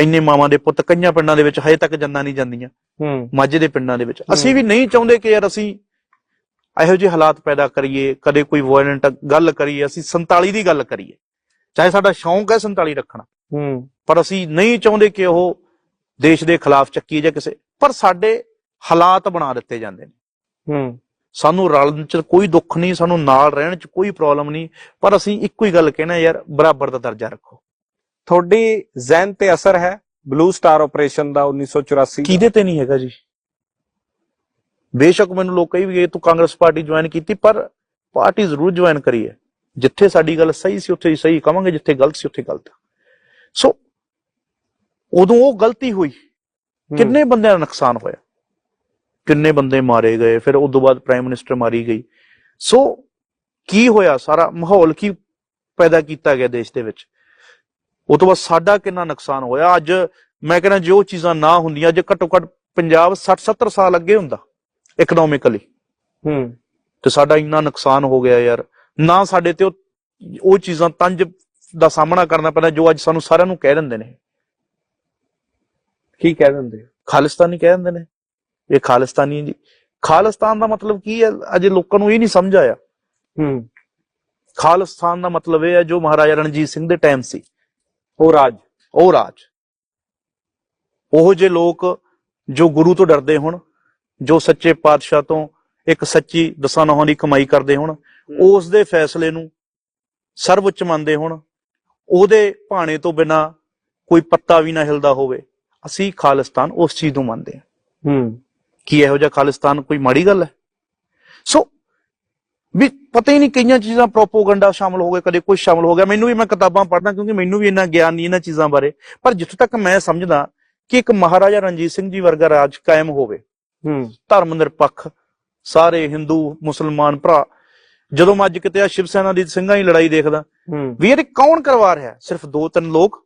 ਇੰਨੇ ਮਾਵਾਂ ਦੇ ਪੁੱਤ ਕਈਆਂ ਪਿੰਡਾਂ ਦੇ ਵਿੱਚ ਹਜੇ ਤੱਕ ਜੰਨਾਂ ਨਹੀਂ ਜਾਂਦੀਆਂ। ਹੂੰ। ਮਾਝੇ ਦੇ ਪਿੰਡਾਂ ਦੇ ਵਿੱਚ। ਅਸੀਂ ਵੀ ਨਹੀਂ ਚਾਹੁੰਦੇ ਕਿ ਯਾਰ ਅਸੀਂ ਇਹੋ ਜਿਹੇ ਹਾਲਾਤ ਪੈਦਾ ਕਰੀਏ ਕਦੇ ਕੋਈ ਵਾਇਲੈਂਟ ਗੱਲ ਕਰੀਏ ਅਸੀਂ 47 ਦੀ ਗੱਲ ਕਰੀਏ। ਚਾਹੇ ਸਾਡਾ ਸ਼ੌਂਕ ਹੈ 47 ਰੱਖਣਾ। ਹੂੰ। ਪਰ ਅਸੀਂ ਨਹੀਂ ਚਾਹੁੰਦੇ ਕਿ ਉਹ ਦੇਸ਼ ਦੇ ਖਿਲਾਫ ਚੱਕੀ ਜਾਂ ਕਿਸੇ। ਪਰ ਸਾਡੇ ਹਾਲਾਤ ਬਣਾ ਦਿੱਤੇ ਜਾਂਦੇ ਨੇ। ਹੂੰ। ਸਾਨੂੰ ਰਲਣ ਚ ਕੋਈ ਦੁੱਖ ਨਹੀਂ ਸਾਨੂੰ ਨਾਲ ਰਹਿਣ ਚ ਕੋਈ ਪ੍ਰੋਬਲਮ ਨਹੀਂ। ਪਰ ਅਸੀਂ ਇੱਕੋ ਹੀ ਗੱਲ ਕਹਿਣਾ ਯਾਰ ਬਰਾਬਰ ਦਾ ਦਰਜਾ ਰੱਖੋ। ਤੁਹਾਡੀ ਜ਼ਹਿਨ ਤੇ ਅਸਰ ਹੈ ਬਲੂ ਸਟਾਰ ਆਪਰੇਸ਼ਨ ਦਾ 1984 ਦਾ? ਕਿਹਦੇ ਤੇ ਨਹੀਂ ਹੈਗਾ ਜੀ? ਬੇਸ਼ੱਕ ਮੈਨੂੰ ਲੋਕ ਕਹੀ ਵੀ ਇਹ ਤੂੰ ਕਾਂਗਰਸ ਪਾਰਟੀ ਜੁਆਇਨ ਕੀਤੀ ਪਰ ਪਾਰਟੀ ਜ਼ਰੂਰ ਜੁਆਇਨ ਕਰੀ ਹੈ। ਜਿੱਥੇ ਸਾਡੀ ਗੱਲ ਸਹੀ ਸੀ ਉੱਥੇ ਸਹੀ ਕਵਾਂਗੇ ਜਿੱਥੇ ਗਲਤ ਸੀ ਉੱਥੇ ਗਲਤ। ਸੋ ਉਦੋਂ ਉਹ ਗਲਤੀ ਹੋਈ। ਕਿੰਨੇ ਬੰਦਿਆਂ ਦਾ ਨੁਕਸਾਨ ਹੋਇਆ? ਕਿੰਨੇ ਬੰਦੇ ਮਾਰੇ ਗਏ ਫਿਰ ਉਸ ਤੋਂ ਬਾਅਦ ਪ੍ਰਾਈਮ ਮਿਨਿਸਟਰ ਮਾਰੀ ਗਈ। ਸੋ ਕੀ ਹੋਇਆ? ਸਾਰਾ ਮਾਹੌਲ ਕੀ ਪੈਦਾ ਕੀਤਾ ਗਿਆ ਦੇਸ਼ ਦੇ ਵਿੱਚ? ਉਹ ਤੋਂ ਬਾਅਦ ਸਾਡਾ ਕਿੰਨਾ ਨੁਕਸਾਨ ਹੋਇਆ? ਅੱਜ ਮੈਂ ਕਹਿੰਦਾ ਜੋ ਚੀਜ਼ਾਂ ਨਾ ਹੁੰਦੀਆਂ ਅੱਜ ਘੱਟੋ ਘੱਟ ਪੰਜਾਬ 60 70 ਸਾਲ ਅੱਗੇ ਹੁੰਦਾ ਇਕਨੋਮਿਕਲੀ ਹੂੰ। ਤੇ ਸਾਡਾ ਇੰਨਾ ਨੁਕਸਾਨ ਹੋ ਗਿਆ ਯਾਰ। ਨਾ ਸਾਡੇ ਤੇ ਉਹ ਉਹ ਚੀਜ਼ਾਂ ਤੰਜ ਦਾ ਸਾਹਮਣਾ ਕਰਨਾ ਪੈਂਦਾ ਜੋ ਅੱਜ ਸਾਨੂੰ ਸਾਰਿਆਂ ਨੂੰ ਕਹਿ ਦਿੰਦੇ ਨੇ। ਕੀ ਕਹਿ ਦਿੰਦੇ? ਖਾਲਿਸਤਾਨੀ ਕਹਿ ਦਿੰਦੇ ਨੇ? ਇਹ ਖਾਲਿਸਤਾਨੀ ਜੀ ਖਾਲਿਸਤਾਨ ਦਾ ਮਤਲਬ ਕੀ ਹੈ? ਅਜੇ ਲੋਕਾਂ ਨੂੰ ਇਹ ਨਹੀਂ ਸਮਝ ਆਇਆ। ਹੂੰ। ਖਾਲਿਸਤਾਨ ਦਾ ਮਤਲਬ ਇਹ ਹੈ ਜੋ ਮਹਾਰਾਜਾ ਰਣਜੀਤ ਸਿੰਘ ਦੇ ਟਾਈਮ ਸੀ। ਉਹ ਰਾਜ। ਉਹ ਰਾਜ। ਉਹ ਜੇ ਲੋਕ ਜੋ ਗੁਰੂ ਤੋਂ ਡਰਦੇ ਹੋਣ ਜੋ ਸੱਚੇ ਪਾਤਸ਼ਾਹ ਤੋਂ ਇੱਕ ਸੱਚੀ ਦਸਾਂ ਨੌਹਾਂ ਦੀ ਕਮਾਈ ਕਰਦੇ ਹੋਣ ਉਸ ਦੇ ਫੈਸਲੇ ਨੂੰ ਸਰਵਉੱਚ ਮੰਨਦੇ ਹੋਣ ਉਹਦੇ ਭਾਣੇ ਤੋਂ ਬਿਨਾ ਕੋਈ ਪੱਤਾ ਵੀ ਨਾ ਹਿਲਦਾ ਹੋਵੇ। ਅਸੀਂ ਖਾਲਿਸਤਾਨ ਉਸ ਚੀਜ਼ ਨੂੰ ਮੰਨਦੇ ਹਾਂ। ਹੂੰ। ਕੀ ਇਹੋ ਜਿਹਾ ਖਾਲਿਸਤਾਨ ਕੋਈ ਮਾੜੀ ਗੱਲ ਹੈ? ਸੋ ਵੀ ਪਤਾ ਹੀ ਨਹੀਂ ਕਈਆਂ ਚੀਜ਼ਾਂ ਪ੍ਰੋਪੋਗੰਡਾ ਸ਼ਾਮਲ ਹੋ ਗਏ ਕਦੇ ਕੁਝ ਸ਼ਾਮਲ ਹੋ ਗਿਆ। ਮੈਨੂੰ ਵੀ ਮੈਂ ਕਿਤਾਬਾਂ ਪੜ੍ਹਦਾ ਕਿਉਂਕਿ ਮੈਨੂੰ ਵੀ ਇੰਨਾ ਗਿਆਨ ਨਹੀਂ ਇਹਨਾਂ ਚੀਜ਼ਾਂ ਬਾਰੇ। ਪਰ ਜਿੱਥੇ ਤੱਕ ਮੈਂ ਸਮਝਦਾ ਕਿ ਇੱਕ ਮਹਾਰਾਜਾ ਰਣਜੀਤ ਸਿੰਘ ਜੀ ਵਰਗਾ ਰਾਜ ਕਾਇਮ ਹੋਵੇ ਹੂੰ। ਧਰਮ ਨਿਰਪੱਖ ਸਾਰੇ ਹਿੰਦੂ ਮੁਸਲਮਾਨ ਭਰਾ। ਜਦੋਂ ਮੈਂ ਅੱਜ ਕਿਤੇ ਆ ਸ਼ਿਵ ਸੈਨਾ ਦੀ ਸਿੰਘਾਂ ਦੀ ਲੜਾਈ ਦੇਖਦਾ ਵੀ ਇਹ ਕੌਣ ਕਰਵਾ ਰਿਹਾ? ਸਿਰਫ ਦੋ ਤਿੰਨ ਲੋਕ?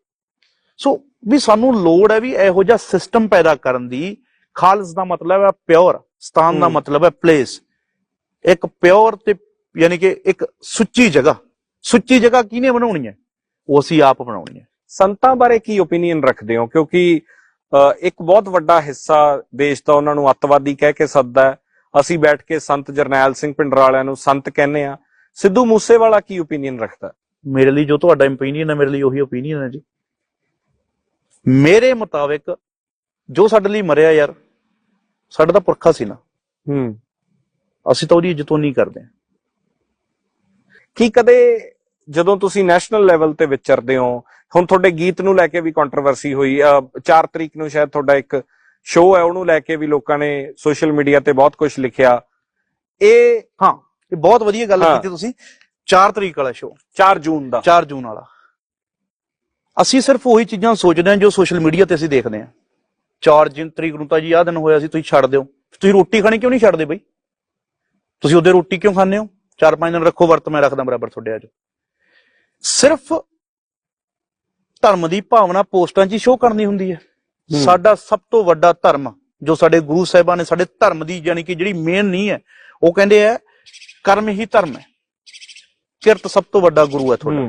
ਸੋ ਵੀ ਸਾਨੂੰ ਲੋੜ ਹੈ ਵੀ ਇਹੋ ਜਿਹਾ ਸਿਸਟਮ ਪੈਦਾ ਕਰਨ ਦੀ। ਖਾਲਸ ਦਾ ਮਤਲਬ ਹੈ ਪਿਓਰ ਸਤਾਨ ਦਾ। ਮਤਲਬ ਹੈ ਪਲੇਸ ਇੱਕ ਪਿਓਰ ਤੇ ਯਾਨੀ ਕਿ ਇੱਕ ਸੁੱਚੀ ਜਗ੍ਹਾ। ਸੁੱਚੀ ਜਗ੍ਹਾ ਕਿਹਨੇ ਬਣਾਉਣੀ ਹੈ? ਉਹ ਅਸੀਂ ਆਪ ਬਣਾਉਣੀ ਹੈ। ਸੰਤਾਂ ਬਾਰੇ ਕੀ ਓਪੀਨੀਅਨ ਰੱਖਦੇ ਹੋ? ਕਿਉਂਕਿ ਇੱਕ ਬਹੁਤ ਵੱਡਾ ਹਿੱਸਾ ਦੇਸ਼ ਦਾ ਉਹਨਾਂ ਨੂੰ ਅੱਤਵਾਦੀ ਕਹਿ ਕੇ ਸੱਦਦਾ ਅਸੀਂ ਬੈਠ ਕੇ ਸੰਤ ਜਰਨੈਲ ਸਿੰਘ ਪਿੰਡਰ ਵਾਲਿਆਂ ਨੂੰ ਸੰਤ ਕਹਿੰਦੇ ਆ ਸਿੱਧੂ ਮੂਸੇਵਾਲਾ ਕੀ ਓਪੀਨੀਅਨ ਰੱਖਦਾ? ਮੇਰੇ ਲਈ ਜੋ ਤੁਹਾਡਾ ਓਪੀਨੀਅਨ ਹੈ ਮੇਰੇ ਲਈ ਉਹੀ ਓਪੀਨੀਅਨ ਹੈ ਜੀ। ਮੇਰੇ ਮੁਤਾਬਿਕ ਜੋ ਸਾਡੇ ਲਈ ਮਰਿਆ ਯਾਰ ਸਾਡਾ ਤਾਂ ਪੁਰਖਾ ਸੀ ਨਾ। ਹੂੰ। ਅਸੀਂ ਤਾਂ ਉਹਦੀ ਇੱਜ਼ਤ ਨਹੀਂ ਕਰਦੇ। ਕੀ ਕਦੇ ਜਦੋਂ ਤੁਸੀਂ ਨੈਸ਼ਨਲ ਲੈਵਲ ਤੇ ਵਿਚਰਦੇ ਹੋ ਹੁਣ ਤੁਹਾਡੇ ਗੀਤ ਨੂੰ ਲੈ ਕੇ ਵੀ ਕੰਟਰੋਵਰਸੀ ਹੋਈ 4 ਤਰੀਕ ਨੂੰ ਸ਼ਾਇਦ ਤੁਹਾਡਾ ਇੱਕ ਸ਼ੋਅ ਹੈ ਉਹਨੂੰ ਲੈ ਕੇ ਵੀ ਲੋਕਾਂ ਨੇ ਸੋਸ਼ਲ ਮੀਡੀਆ ਤੇ ਬਹੁਤ ਕੁਝ ਲਿਖਿਆ। ਇਹ ਹਾਂ ਇਹ ਬਹੁਤ ਵਧੀਆ ਗੱਲ। ਕੀਤੀ ਤੁਸੀਂ। 4 ਤਰੀਕ ਵਾਲਾ ਸ਼ੋਅ 4 ਜੂਨ ਦਾ। 4 ਜੂਨ ਵਾਲਾ। ਅਸੀਂ ਸਿਰਫ ਉਹੀ ਚੀਜ਼ਾਂ ਸੋਚਦੇ ਹਾਂ ਜੋ ਸੋਸ਼ਲ ਮੀਡੀਆ ਤੇ ਅਸੀਂ ਦੇਖਦੇ ਹਾਂ। 4 ਜਨ ਤਰੀਕ ਨੂੰ ਤਾਂ ਜੀ ਆਹ ਦਿਨ ਹੋਇਆ ਸੀ ਤੁਸੀਂ ਛੱਡ ਦਿਓ। ਤੁਸੀਂ ਰੋਟੀ ਖਾਣੀ ਕਿਉਂ ਨਹੀਂ ਛੱਡਦੇ ਬਈ? ਤੁਸੀਂ ਉਹਦੇ ਰੋਟੀ ਕਿਉਂ ਖਾਂਦੇ ਹੋ? ਚਾਰ ਪੰਜ ਦਿਨ ਰੱਖੋ ਵਰਤ ਮੈਂ ਰੱਖਦਾ ਬਰਾਬਰ ਤੁਹਾਡੇ ਅੱਜ। ਸਿਰਫ ਧਰਮ ਦੀ ਭਾਵਨਾ ਪੋਸਟਾਂ 'ਚ ਹੀ ਸ਼ੋਅ ਕਰਨੀ ਹੁੰਦੀ ਹੈ। ਹੂੰ। ਸਾਡਾ ਸਭ ਤੋਂ ਵੱਡਾ ਧਰਮ ਜੋ ਸਾਡੇ ਗੁਰੂ ਸਾਹਿਬਾਨ ਨੇ ਸਾਡੇ ਧਰਮ ਦੀ ਯਾਨੀ ਕਿ ਜਿਹੜੀ ਮੇਨ ਨਹੀਂ ਹੈ ਉਹ ਕਹਿੰਦੇ ਆ ਕਰਮ ਹੀ ਧਰਮ ਹੈ। ਕਿਰਤ ਸਭ ਤੋਂ ਵੱਡਾ ਗੁਰੂ ਹੈ ਤੁਹਾਡਾ।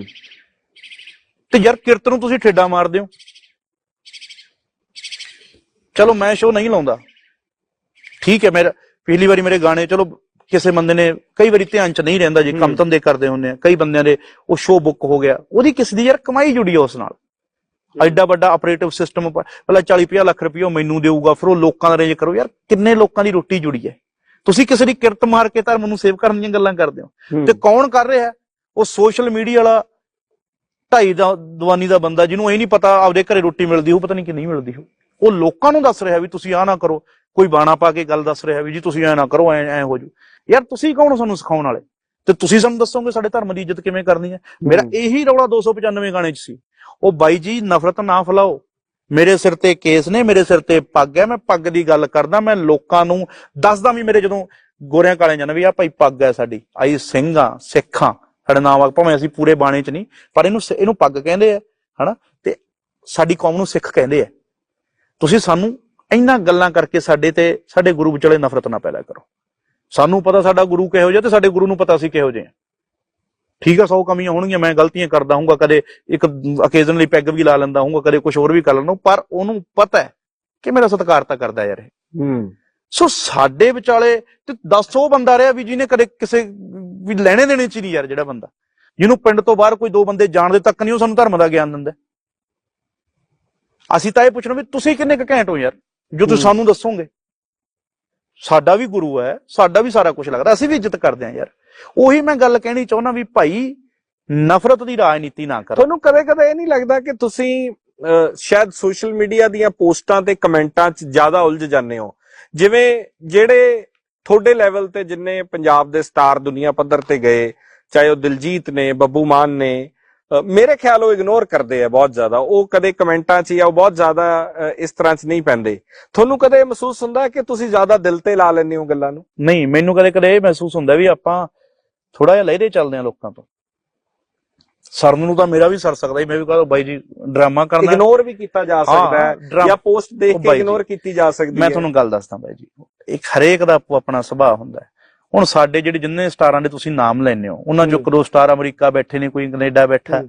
ਤੇ ਯਾਰ ਕਿਰਤ ਨੂੰ ਤੁਸੀਂ ਠੇਡਾ ਮਾਰਦੇ ਹੋ। ਚਲੋ ਮੈਂ ਸ਼ੋਅ ਨਹੀਂ ਲਾਉਂਦਾ। ਠੀਕ ਹੈ ਮੇਰਾ ਪਿਛਲੀ ਵਾਰੀ ਮੇਰੇ ਗਾਣੇ ਚਲੋ ਕਿਸੇ ਬੰਦੇ ਨੇ ਕਈ ਵਾਰੀ ਧਿਆਨ ਚ ਨਹੀਂ ਰਹਿੰਦਾ ਜੀ ਕੰਮ। ਧੰਦੇ ਕਰਦੇ ਹੁੰਦੇ ਆ। ਕਈ ਬੰਦਿਆਂ ਦੇ ਉਹ ਸ਼ੋਅ ਬੁੱਕ ਹੋ ਗਿਆ। ਉਹਦੀ ਕਿਸੇ ਦੀ ਯਾਰ ਕਮਾਈ ਜੁੜੀ ਉਸ ਨਾਲ। ਐਡਾ ਵੱਡਾ ਆਪਰੇਟਿਵ ਸਿਸਟਮ ਪਹਿਲਾਂ 40 50 ਲੱਖ ਰੁਪਏ ਮੈਨੂੰ ਦੇਊਗਾ ਫਿਰ ਉਹ ਲੋਕਾਂ ਦਾ ਰੇਂਜ ਕਰੋ। ਯਾਰ ਕਿੰਨੇ ਲੋਕਾਂ ਦੀ ਰੋਟੀ ਜੁੜੀ ਹੈ। ਤੁਸੀਂ ਕਿਸੇ ਦੀ ਕਿਰਤ ਮਾਰ ਕੇ ਧਰਮ ਨੂੰ ਸੇਵ ਕਰਨ ਦੀਆਂ ਗੱਲਾਂ ਕਰਦੇ ਹੋ। ਤੇ ਕੌਣ ਕਰ ਰਿਹਾ? ਉਹ ਸੋਸ਼ਲ ਮੀਡੀਆ ਵਾਲਾ ਢਾਈ ਦਾ ਦਵਾਨੀ ਦਾ ਬੰਦਾ ਜਿਹਨੂੰ ਇਹ ਨਹੀਂ ਪਤਾ ਆਪਦੇ ਘਰੇ ਰੋਟੀ ਮਿਲਦੀ ਹੋ ਪਤਾ ਨਹੀਂ ਕਿ ਨਹੀਂ ਮਿਲਦੀ ਹੋ ਉਹ ਲੋਕਾਂ ਨੂੰ ਦੱਸ ਰਿਹਾ ਵੀ ਤੁਸੀਂ ਆਹ ਨਾ ਕਰੋ ਕੋਈ ਬਾਣਾ ਪਾ ਕੇ ਗੱਲ ਦੱਸ ਰਿਹਾ ਵੀ ਜੀ ਤੁਸੀਂ ਐ ਨਾ ਕਰੋ ਐ ਐ ਹੋ ਜੂ। ਯਾਰ ਤੁਸੀਂ ਕੌਣ ਹੋ ਸਾਨੂੰ ਸਿਖਾਉਣ ਵਾਲੇ? ਤੇ ਤੁਸੀਂ ਸਾਨੂੰ ਦੱਸੋਗੇ ਸਾਡੇ ਧਰਮ ਦੀ ਇੱਜ਼ਤ ਕਿਵੇਂ ਕਰਨੀ ਹੈ? ਮੇਰਾ। ਇਹੀ ਰੌਲਾ 295 ਗਾਣੇ 'ਚ ਸੀ। ਉਹ ਬਾਈ ਜੀ ਨਫ਼ਰਤ ਨਾ ਫੈਲਾਓ। ਮੇਰੇ ਸਿਰ ਤੇ ਕੇਸ ਨੇ, ਮੇਰੇ ਸਿਰ ਤੇ ਪੱਗ ਹੈ, ਮੈਂ ਪੱਗ ਦੀ ਗੱਲ ਕਰਦਾ, ਮੈਂ ਲੋਕਾਂ ਨੂੰ ਦੱਸਦਾ ਵੀ ਮੇਰੇ ਜਦੋਂ ਗੋਰਿਆਂ ਕਾਲਿਆਂ ਜਾਣਾ ਵੀ ਆ, ਭਾਈ ਪੱਗ ਹੈ ਸਾਡੀ, ਆਈ ਸਿੰਘ ਸਿੰਘਾਂ ਸਿੱਖਾਂ ਸਾਡੇ ਨਾਮ ਆ ਭਾਵੇਂ ਅਸੀਂ ਪੂਰੇ ਬਾਣੇ 'ਚ ਨਹੀਂ, ਪਰ ਇਹਨੂੰ ਸ- ਇਹਨੂੰ ਪੱਗ ਕਹਿੰਦੇ ਆ, ਹਨਾ? ਤੇ ਸਾਡੀ ਕੌਮ ਨੂੰ ਸਿੱਖ ਕਹਿੰਦੇ ਆ। ਤੁਸੀਂ ਸਾਨੂੰ ਇੰਨਾ ਗੱਲਾਂ ਕਰਕੇ ਸਾਡੇ ਤੇ, ਸਾਡੇ ਗੁਰੂ ਵਿਚਲੇ ਨਫ਼ਰਤ ਨਾ ਪੈਦਾ ਕਰੋ। ਸਾਨੂੰ ਪਤਾ ਸਾਡਾ ਗੁਰੂ ਕਿਹੋ ਜਿਹਾ ਤੇ ਸਾਡੇ ਗੁਰੂ ਨੂੰ ਪਤਾ ਅਸੀਂ ਕਿਹੋ ਜਿਹੇ ਆ। ਠੀਕ ਆ ਸੌ ਕਮੀਆਂ ਹੋਣਗੀਆਂ ਮੈਂ ਗਲਤੀਆਂ ਕਰਦਾ ਹੂੰਗਾ ਕਦੇ ਇੱਕ ਓਕੇਜ਼ਨਲੀ ਪੈਗ ਵੀ ਲਾ ਲੈਂਦਾ ਹੂੰਗਾ ਕਦੇ ਕੁਝ ਹੋਰ ਵੀ ਕਰ ਲੈਂਦਾ ਪਰ ਉਹਨੂੰ ਪਤਾ ਹੈ ਕਿ ਮੇਰਾ ਸਤਿਕਾਰ ਤਾਂ ਕਰਦਾ ਯਾਰ ਇਹ। ਹੂੰ। ਸੋ ਸਾਡੇ ਵਿਚਾਲੇ ਤੇ 10 ਬੰਦਾ ਰਿਹਾ ਵੀ ਜਿਹਨੇ ਕਦੇ ਕਿਸੇ ਵੀ ਲੈਣੇ ਦੇਣੇ ਚ ਨਹੀਂ ਯਾਰ ਜਿਹੜਾ ਬੰਦਾ। ਜਿਹਨੂੰ ਪਿੰਡ ਤੋਂ ਬਾਹਰ ਕੋਈ ਦੋ ਬੰਦੇ ਜਾਣਦੇ ਤੱਕ ਨਹੀਂ ਉਹ ਸਾਨੂੰ ਧਰਮ ਦਾ ਗਿਆਨ ਦਿੰਦਾ ਅਸੀਂ ਤਾਂ ਇਹ ਪੁੱਛਣਾ ਵੀ ਤੁਸੀਂ ਕਿੰਨੇ ਕੁ ਘੈਂਟ ਹੋ ਯਾਰ ਜੋ ਤੁਸੀਂ। ਸਾਨੂੰ ਦੱਸੋਗੇ। ਸਾਡਾ ਵੀ ਗੁਰੂ ਹੈ ਸਾਡਾ ਵੀ ਸਾਰਾ ਕੁਝ ਲੱਗਦਾ ਅਸੀਂ ਵੀ ਇੱਜ਼ਤ ਕਰਦੇ ਹਾਂ ਯਾਰ। ਉਹੀ ਮੈਂ ਗੱਲ ਕਹਿਣੀ ਚਾਹੁੰਦਾ ਵੀ ਭਾਈ ਨਫ਼ਰਤ ਦੀ ਰਾਜਨੀਤੀ ਨਾ ਕਰੋ। ਤੁਹਾਨੂੰ ਕਦੇ-ਕਦੇ ਇਹ ਨਹੀਂ ਲੱਗਦਾ ਕਿ ਤੁਸੀਂ ਸ਼ਾਇਦ ਸੋਸ਼ਲ ਮੀਡੀਆ ਦੀਆਂ ਪੋਸਟਾਂ ਤੇ ਕਮੈਂਟਾਂ 'ਚ ਜ਼ਿਆਦਾ ਉਲਝ ਜਾਂਦੇ ਹੋ? ਜਿਵੇਂ ਜਿਹੜੇ ਤੁਹਾਡੇ ਲੈਵਲ ਤੇ ਜਿੰਨੇ ਪੰਜਾਬ ਦੇ ਸਟਾਰ ਦੁਨੀਆ ਪੱਧਰ ਤੇ ਗਏ ਚਾਹੇ ਉਹ ਦਿਲਜੀਤ ਨੇ ਬੱਬੂ ਮਾਨ ਨੇ ਮੇਰੇ ਖਿਆਲ ਉਹ ਇਗਨੋਰ ਕਰਦੇ ਆ ਬਹੁਤ ਜ਼ਿਆਦਾ। ਉਹ ਕਦੇ ਕਮੈਂਟਾਂ 'ਚ ਜਾਂ ਉਹ ਬਹੁਤ ਜ਼ਿਆਦਾ ਇਸ ਤਰ੍ਹਾਂ 'ਚ ਨਹੀਂ ਪੈਂਦੇ। ਤੁਹਾਨੂੰ ਕਦੇ ਮਹਿਸੂਸ ਹੁੰਦਾ ਕਿ ਤੁਸੀਂ ਜ਼ਿਆਦਾ ਦਿਲ ਤੇ ਲਾ ਲੈਂਦੇ ਹੋ ਗੱਲਾਂ ਨੂੰ? ਨਹੀਂ ਮੈਨੂੰ ਕਦੇ ਕਦੇ ਇਹ ਮਹਿਸੂਸ ਹੁੰਦਾ ਵੀ ਆਪਾਂ ਥੋੜਾ ਜਿਹਾ ਲਹਿਰੇ ਚੱਲਦੇ ਆ ਲੋਕਾਂ ਤੋਂ ਸਰਨ ਨੂੰ ਤਾਂ ਮੇਰਾ ਵੀ ਸਰ ਸਕਦਾ ਸੀ ਮੈਂ ਵੀ ਕਹਾਂ ਬਾਈ ਜੀ ਡਰਾਮਾ ਕਰਨਾ। ਇਗਨੋਰ ਵੀ ਕੀਤਾ ਜਾ ਸਕਦਾ ਹੈ ਜਾਂ ਪੋਸਟ ਦੇਖ ਕੇ ਇਗਨੋਰ ਕੀਤੀ ਜਾ ਸਕਦੀ ਮੈਂ ਹੈ ਤੁਹਾਨੂੰ ਗੱਲ ਦੱਸਦਾ ਬਾਈ ਜੀ ਇੱਕ ਹਰੇਕ ਦਾ ਆਪੋ ਆਪਣਾ ਸੁਭਾਅ ਹੁੰਦਾ ਹੈ ਹੁਣ ਸਾਡੇ ਜਿਹੜੇ ਜਿੰਨੇ ਸਟਾਰਾਂ ਦੇ ਤੁਸੀਂ ਨਾਮ ਲੈਂਦੇ ਹੋ ਉਹਨਾਂ ਚੋਂ ਦੋ ਸਟਾਰ ਅਮਰੀਕਾ ਬੈਠੇ ਨੇ ਕੋਈ ਕੈਨੇਡਾ ਬੈਠਾ।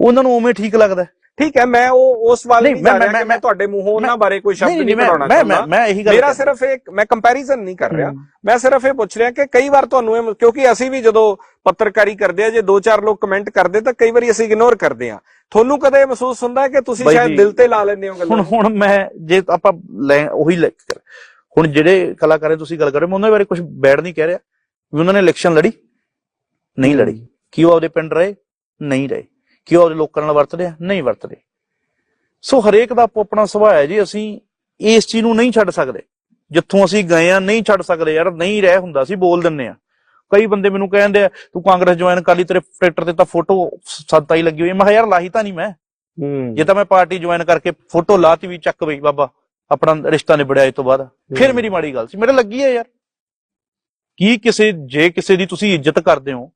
ਉਹਨਾਂ ਨੂੰ ਉਵੇਂ ਠੀਕ ਲੱਗਦਾ। ਠੀਕ ਹੈ ਮੈਂ ਉਹ ਉਸ ਵੱਲ ਨਹੀਂ, ਜਾ ਰਿਹਾ ਮੈਂ- ਕਿ ਮੈਂ ਤੁਹਾਡੇ ਮੂੰਹੋਂ ਉਹਨਾਂ ਬਾਰੇ ਕੋਈ ਸ਼ਬਦ ਨਹੀਂ ਬਣਾਉਣਾ ਚਾਹੁੰਦਾ। ਮੈਂ- ਇਹੀ ਗੱਲ ਮੇਰਾ ਸਿਰਫ ਇੱਕ ਮੈਂ ਕੰਪੈਰੀਜ਼ਨ ਨਹੀਂ ਕਰ ਰਿਹਾ। ਮੈਂ ਸਿਰਫ ਇਹ ਪੁੱਛ ਰਿਹਾ ਕਿ ਕਈ ਵਾਰ ਤੁਹਾਨੂੰ ਇਹ ਕਿਉਂਕਿ ਅਸੀਂ ਵੀ ਜਦੋਂ ਪੱਤਰਕਾਰੀ ਕਰਦੇ ਆ ਜੇ ਦੋ ਚਾਰ ਲੋਕ ਕਮੈਂਟ ਕਰਦੇ ਤਾਂ ਕਈ ਵਾਰੀ ਅਸੀਂ ਇਗਨੋਰ ਕਰਦੇ ਆ ਤੁਹਾਨੂੰ ਕਦੇ ਇਹ ਮਹਿਸੂਸ ਹੁੰਦਾ ਕਿ ਤੁਸੀਂ ਸ਼ਾਇਦ ਦਿਲ ਤੇ ਲਾ ਲੈਂਦੇ ਹੋ ਹੁਣ ਗੱਲਾਂ ਹੁਣ ਮੈਂ ਜੇ ਆਪਾਂ ਲੈ ਉਹੀ ਲੈ ਕਰ। ਹੁਣ ਜਿਹੜੇ ਕਲਾਕਾਰਾਂ ਤੁਸੀਂ ਗੱਲ ਕਰ ਰਹੇ ਹੋ ਮੈਂ ਉਹਨਾਂ ਬਾਰੇ ਕੁਝ ਬੈਡ ਨਹੀਂ ਕਹਿ ਰਿਹਾ। ਵੀ ਉਹਨਾਂ ਨੇ ਇਲੈਕਸ਼ਨ ਲੜੀ ਨਹੀਂ ਲੜੀ। ਕੀ ਉਹ ਆਪਦੇ ਪਿੰਡ ਰਹੇ ਨਹੀਂ ਰਹੇ। ਕੀ ਉਹ ਲੋਕਾਂ ਨਾਲ ਵਰਤਦੇ ਆ? ਨਹੀਂ ਵਰਤਦੇ। ਸੋ ਹਰੇਕ ਦਾ ਆਪੋ ਆਪਣਾ ਸੁਭਾਅ ਹੈ ਜੀ ਅਸੀਂ ਇਸ ਚੀਜ਼ ਨੂੰ ਨਹੀਂ ਛੱਡ ਸਕਦੇ। ਜਿੱਥੋਂ ਅਸੀਂ ਗਏ ਆ ਨਹੀਂ ਛੱਡ ਸਕਦੇ ਯਾਰ ਨਹੀਂ ਰਹਿ ਹੁੰਦਾ ਅਸੀਂ ਬੋਲ ਦਿੰਨੇ ਆ। ਕਈ ਬੰਦੇ ਮੈਨੂੰ ਕਹਿੰਦੇ ਆ ਤੂੰ ਕਾਂਗਰਸ ਜੁਆਇਨ ਕਰ ਲਈ ਤੇਰੇ ਟਰੈਕਟਰ ਤੇ ਤਾਂ ਫੋਟੋ ਸੱਤਾ ਹੀ ਲੱਗੀ ਹੋਈ। ਮੈਂ ਕਿਹਾ ਯਾਰ ਲਾਹੀ ਤਾਂ ਨਹੀਂ ਮੈਂ। ਹੂੰ। ਜੇ ਤਾਂ ਮੈਂ ਪਾਰਟੀ ਜੁਆਇਨ ਕਰਕੇ ਫੋਟੋ ਲਾਤੀ ਵੀ ਚੱਕ ਬਈ ਬਾਬਾ ਆਪਣਾ ਰਿਸ਼ਤਾ ਨਿਬੜਿਆ ਇਸ ਤੋਂ ਬਾਅਦ। ਫਿਰ। ਮੇਰੀ ਮਾੜੀ ਗੱਲ ਸੀ। ਮੇਰੇ ਲੱਗੀ ਹੈ ਯਾਰ। ਕੀ ਕਿਸੇ ਜੇ ਕਿਸੇ ਦੀ ਤੁਸੀਂ ਇੱਜ਼ਤ ਕਰਦੇ ਹੋ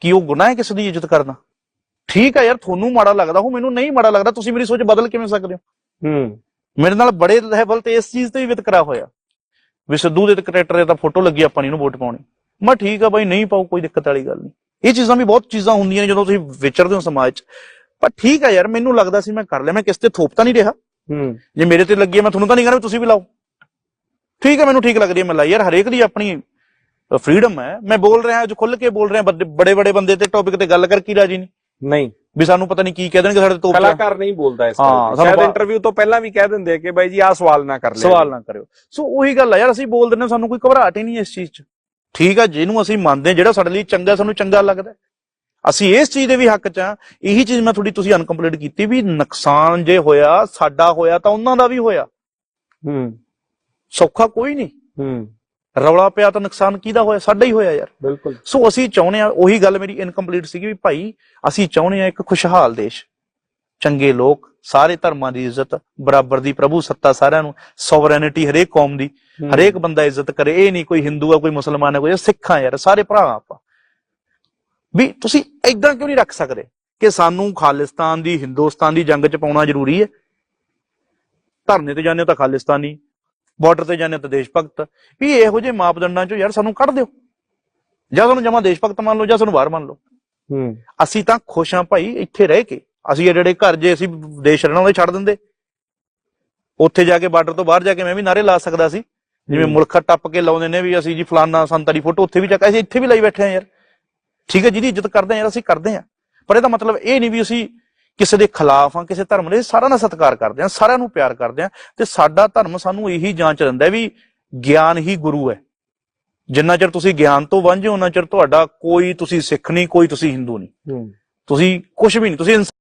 ਕੀ ਉਹ ਗੁਨਾਹ ਹੈ ਕਿਸੇ ਦੀ ਇੱਜ਼ਤ ਕਰਨਾ? ਠੀਕ ਹੈ ਯਾਰ ਤੁਹਾਨੂੰ ਮਾੜਾ ਲੱਗਦਾ ਹੋ ਮੈਨੂੰ ਨਹੀਂ ਮਾੜਾ ਲੱਗਦਾ ਤੁਸੀਂ ਮੇਰੀ ਸੋਚ ਬਦਲ ਕਿਵੇਂ ਸਕਦੇ ਹੋ? ਹੂੰ। ਮੇਰੇ ਨਾਲ ਬੜੇ ਲੈਵਲ ਤੇ ਇਸ ਚੀਜ਼ ਤੇ ਵੀ ਵਿਤਕਰਾ ਹੋਇਆ। ਵੀ ਸਿੱਧੂ ਦੇ ਕਰੈਕਟਰ ਦੇ ਤਾਂ ਫੋਟੋ ਲੱਗੀ ਆਪਾਂ ਨਹੀਂ ਇਹਨੂੰ ਵੋਟ ਪਾਉਣੀ। ਮੈਂ ਠੀਕ ਆ ਬਾਈ ਨਹੀਂ ਪਾਉ ਕੋਈ ਦਿੱਕਤ ਵਾਲੀ ਗੱਲ ਨਹੀਂ ਇਹ ਚੀਜ਼ਾਂ ਵੀ ਬਹੁਤ ਚੀਜ਼ਾਂ ਹੁੰਦੀਆਂ ਨੇ ਜਦੋਂ ਤੁਸੀਂ ਵਿਚਰਦੇ ਹੋ ਸਮਾਜ 'ਚ। ਪਰ ਠੀਕ ਆ ਯਾਰ ਮੈਨੂੰ ਲੱਗਦਾ ਸੀ ਮੈਂ ਕਰ ਲਿਆ ਮੈਂ ਕਿਸ ਤੇ ਥੋਪ ਤਾਂ ਨਹੀਂ ਰਿਹਾ। ਹੂੰ। ਜੇ ਮੇਰੇ ਤੇ ਲੱਗੀ ਮੈਂ ਤੁਹਾਨੂੰ ਤਾਂ ਨਹੀਂ ਵੀ ਤੁਸੀਂ ਵੀ ਲਾਓ। ਠੀਕ ਹੈ ਮੈਨੂੰ ਠੀਕ ਲੱਗਦੀ ਹੈ ਮੈਂ ਲਾਈ। ਯਾਰ ਹਰੇਕ ਦੀ ਆਪਣੀ ਫਰੀडम ਹੈ। ਮੈਂ ਬੋਲ ਰਿਹਾ ਅੱਜ ਖੁੱਲ ਕੇ ਬੋਲ ਰਿਹਾ ਬੜੇ ਬੜੇ ਬੰਦੇ ਤੇ ਟੌਪਿਕ ਤੇ ਗੱਲ ਕਰ ਕੀ ਰਾਜੀ ਨਹੀਂ ਨਹੀਂ। ਵੀ ਸਾਨੂੰ ਪਤਾ ਨਹੀਂ ਕੀ ਕਹਿ ਦੇਣਗੇ ਸਾਡੇ ਤੋਂ ਕਲਾਕਾਰ ਨਹੀਂ ਬੋਲਦਾ ਇਸ ਤਰ੍ਹਾਂ ਸ਼ਾਇਦ ਇੰਟਰਵਿਊ ਤੋਂ ਪਹਿਲਾਂ ਵੀ ਕਹਿ ਦਿੰਦੇ ਆ ਕਿ ਬਾਈ ਜੀ ਆਹ ਸਵਾਲ ਨਾ ਕਰ ਲਿਓ ਸਵਾਲ ਨਾ ਕਰਿਓ। ਸੋ ਉਹੀ ਗੱਲ ਆ ਯਾਰ ਅਸੀਂ ਬੋਲ ਦਿੰਦੇ ਹਾਂ, ਸਾਨੂੰ ਕੋਈ ਘਬਰਾਹਟ ਹੀ ਨਹੀਂ ਇਸ ਚੀਜ਼ 'ਚ। ਠੀਕ ਆ ਜਿਹਨੂੰ ਅਸੀਂ ਮੰਨਦੇ ਜਿਹੜਾ ਸਾਡੇ ਲਈ ਚੰਗਾ ਸਾਨੂੰ ਚੰਗਾ ਲੱਗਦਾ। ਅਸੀਂ ਇਸ ਚੀਜ਼ ਦੇ ਵੀ ਹੱਕ 'ਚ ਆ ਇਹੀ ਚੀਜ਼ ਮੈਂ ਥੋੜੀ ਤੁਸੀਂ ਅਨਕੰਪਲੀਟ ਕੀਤੀ ਵੀ ਨੁਕਸਾਨ ਜੇ ਹੋਇਆ ਸਾਡਾ ਹੋਇਆ ਤਾਂ ਉਹਨਾਂ ਦਾ ਵੀ ਹੋਇਆ। ਹੂੰ। ਸੌਖਾ ਕੋਈ ਨਹੀਂ। ਹੂੰ। ਰੌਲਾ ਪਿਆ ਤਾਂ ਨੁਕਸਾਨ ਕਿਹਦਾ ਹੋਇਆ? ਸਾਡਾ ਹੀ ਹੋਇਆ ਯਾਰ। ਬਿਲਕੁਲ। ਸੋ ਅਸੀਂ ਚਾਹੁੰਦੇ ਆ ਉਹੀ ਗੱਲ ਮੇਰੀ ਇਨਕੰਪਲੀਟ ਸੀਗੀ ਵੀ ਭਾਈ ਅਸੀਂ ਚਾਹੁੰਦੇ ਆ ਇੱਕ ਖੁਸ਼ਹਾਲ ਦੇਸ਼। ਚੰਗੇ ਲੋਕ ਸਾਰੇ ਧਰਮਾਂ ਦੀ ਇੱਜ਼ਤ ਬਰਾਬਰ ਦੀ ਪ੍ਰਭੂ ਸੱਤਾ ਸਾਰਿਆਂ ਨੂੰ ਸੋਵਰੈਨਿਟੀ ਹਰੇਕ ਕੌਮ ਦੀ। ਹਰੇਕ ਬੰਦਾ ਇੱਜ਼ਤ ਕਰੇ ਇਹ ਨਹੀਂ ਕੋਈ ਹਿੰਦੂ ਆ ਕੋਈ ਮੁਸਲਮਾਨ ਹੈ ਕੋਈ ਸਿੱਖਾਂ ਯਾਰ ਸਾਰੇ ਭਰਾ ਆਪਾਂ। ਵੀ ਤੁਸੀਂ ਐਦਾਂ ਕਿਉਂ ਨਹੀਂ ਰੱਖ ਸਕਦੇ ਕਿ ਸਾਨੂੰ ਖਾਲਿਸਤਾਨ ਦੀ ਹਿੰਦੁਸਤਾਨ ਦੀ ਜੰਗ ਚ ਪਾਉਣਾ ਜ਼ਰੂਰੀ ਹੈ? ਧਰਨੇ ਤੇ ਜਾਂਦੇ ਹੋ ਤਾਂ ਖਾਲਿਸਤਾਨੀ ਬਾਰਡਰ ਤੇ ਜਾਂਦੇ ਤਾਂ ਦੇਸ਼ ਭਗਤ। ਵੀ ਇਹੋ ਜਿਹੇ ਮਾਪਦੰਡਾਂ ਚੋਂ ਯਾਰ ਸਾਨੂੰ ਕੱਢ ਦਿਓ। ਜਾਂ ਸਾਨੂੰ ਜਮਾ ਦੇਸ਼ ਭਗਤ ਮੰਨ ਲਓ ਜਾਂ ਸਾਨੂੰ ਬਾਹਰ ਮੰਨ ਲਓ। ਹੂੰ। ਅਸੀਂ ਤਾਂ ਖੁਸ਼ ਹਾਂ ਭਾਈ ਇੱਥੇ ਰਹਿ ਕੇ। ਅਸੀਂ ਜਿਹੜੇ ਜਿਹੜੇ ਘਰ ਜੇ ਅਸੀਂ ਦੇਸ਼ ਰਹਿਣਾ ਉਹਦੇ ਛੱਡ ਦਿੰਦੇ। ਉੱਥੇ ਜਾ ਕੇ ਬਾਰਡਰ ਤੋਂ ਬਾਹਰ ਜਾ ਕੇ ਮੈਂ ਵੀ ਨਾਰੇ ਲਾ ਸਕਦਾ ਸੀ। ਜਿਵੇਂ। ਮੁਲਕ ਟੱਪ ਕੇ ਲਾਉਂਦੇ ਨੇ ਵੀ ਅਸੀਂ ਜੀ ਫਲਾਨਾ ਸੰਤਾਂ ਦੀ ਫੋਟੋ ਉੱਥੇ ਵੀ ਚੱਕ ਅਸੀਂ ਇੱਥੇ ਵੀ ਲਾਈ ਬੈਠੇ ਆ ਯਾਰ। ਠੀਕ ਹੈ ਜਿਹਦੀ ਇੱਜ਼ਤ ਕਰਦੇ ਆ ਯਾਰ ਅਸੀਂ ਕਰਦੇ ਆ ਪਰ ਇਹਦਾ ਮਤਲਬ ਇਹ ਨਹੀਂ ਵੀ ਅਸੀਂ ਕਿਸੇ ਦੇ ਖਿਲਾਫ ਆ ਕਿਸੇ ਧਰਮ ਦੇ ਸਾਰਿਆਂ ਦਾ ਸਤਿਕਾਰ ਕਰਦੇ ਆ ਸਾਰਿਆਂ ਨੂੰ ਪਿਆਰ ਕਰਦੇ ਆ ਤੇ ਸਾਡਾ ਧਰਮ ਸਾਨੂੰ ਇਹੀ ਜਾਂਚ ਦਿੰਦਾ ਵੀ ਗਿਆਨ ਹੀ ਗੁਰੂ ਹੈ। ਜਿੰਨਾ ਚਿਰ ਤੁਸੀਂ ਗਿਆਨ ਤੋਂ ਵਾਂਝੇ ਹੋ ਉਹਨਾਂ ਚਿਰ ਤੁਹਾਡਾ ਕੋਈ ਤੁਸੀਂ ਸਿੱਖ ਨਹੀਂ ਕੋਈ ਤੁਸੀਂ ਹਿੰਦੂ ਨਹੀਂ। ਤੁਸੀਂ ਕੁਝ ਵੀ ਨਹੀਂ ਤੁਸੀਂ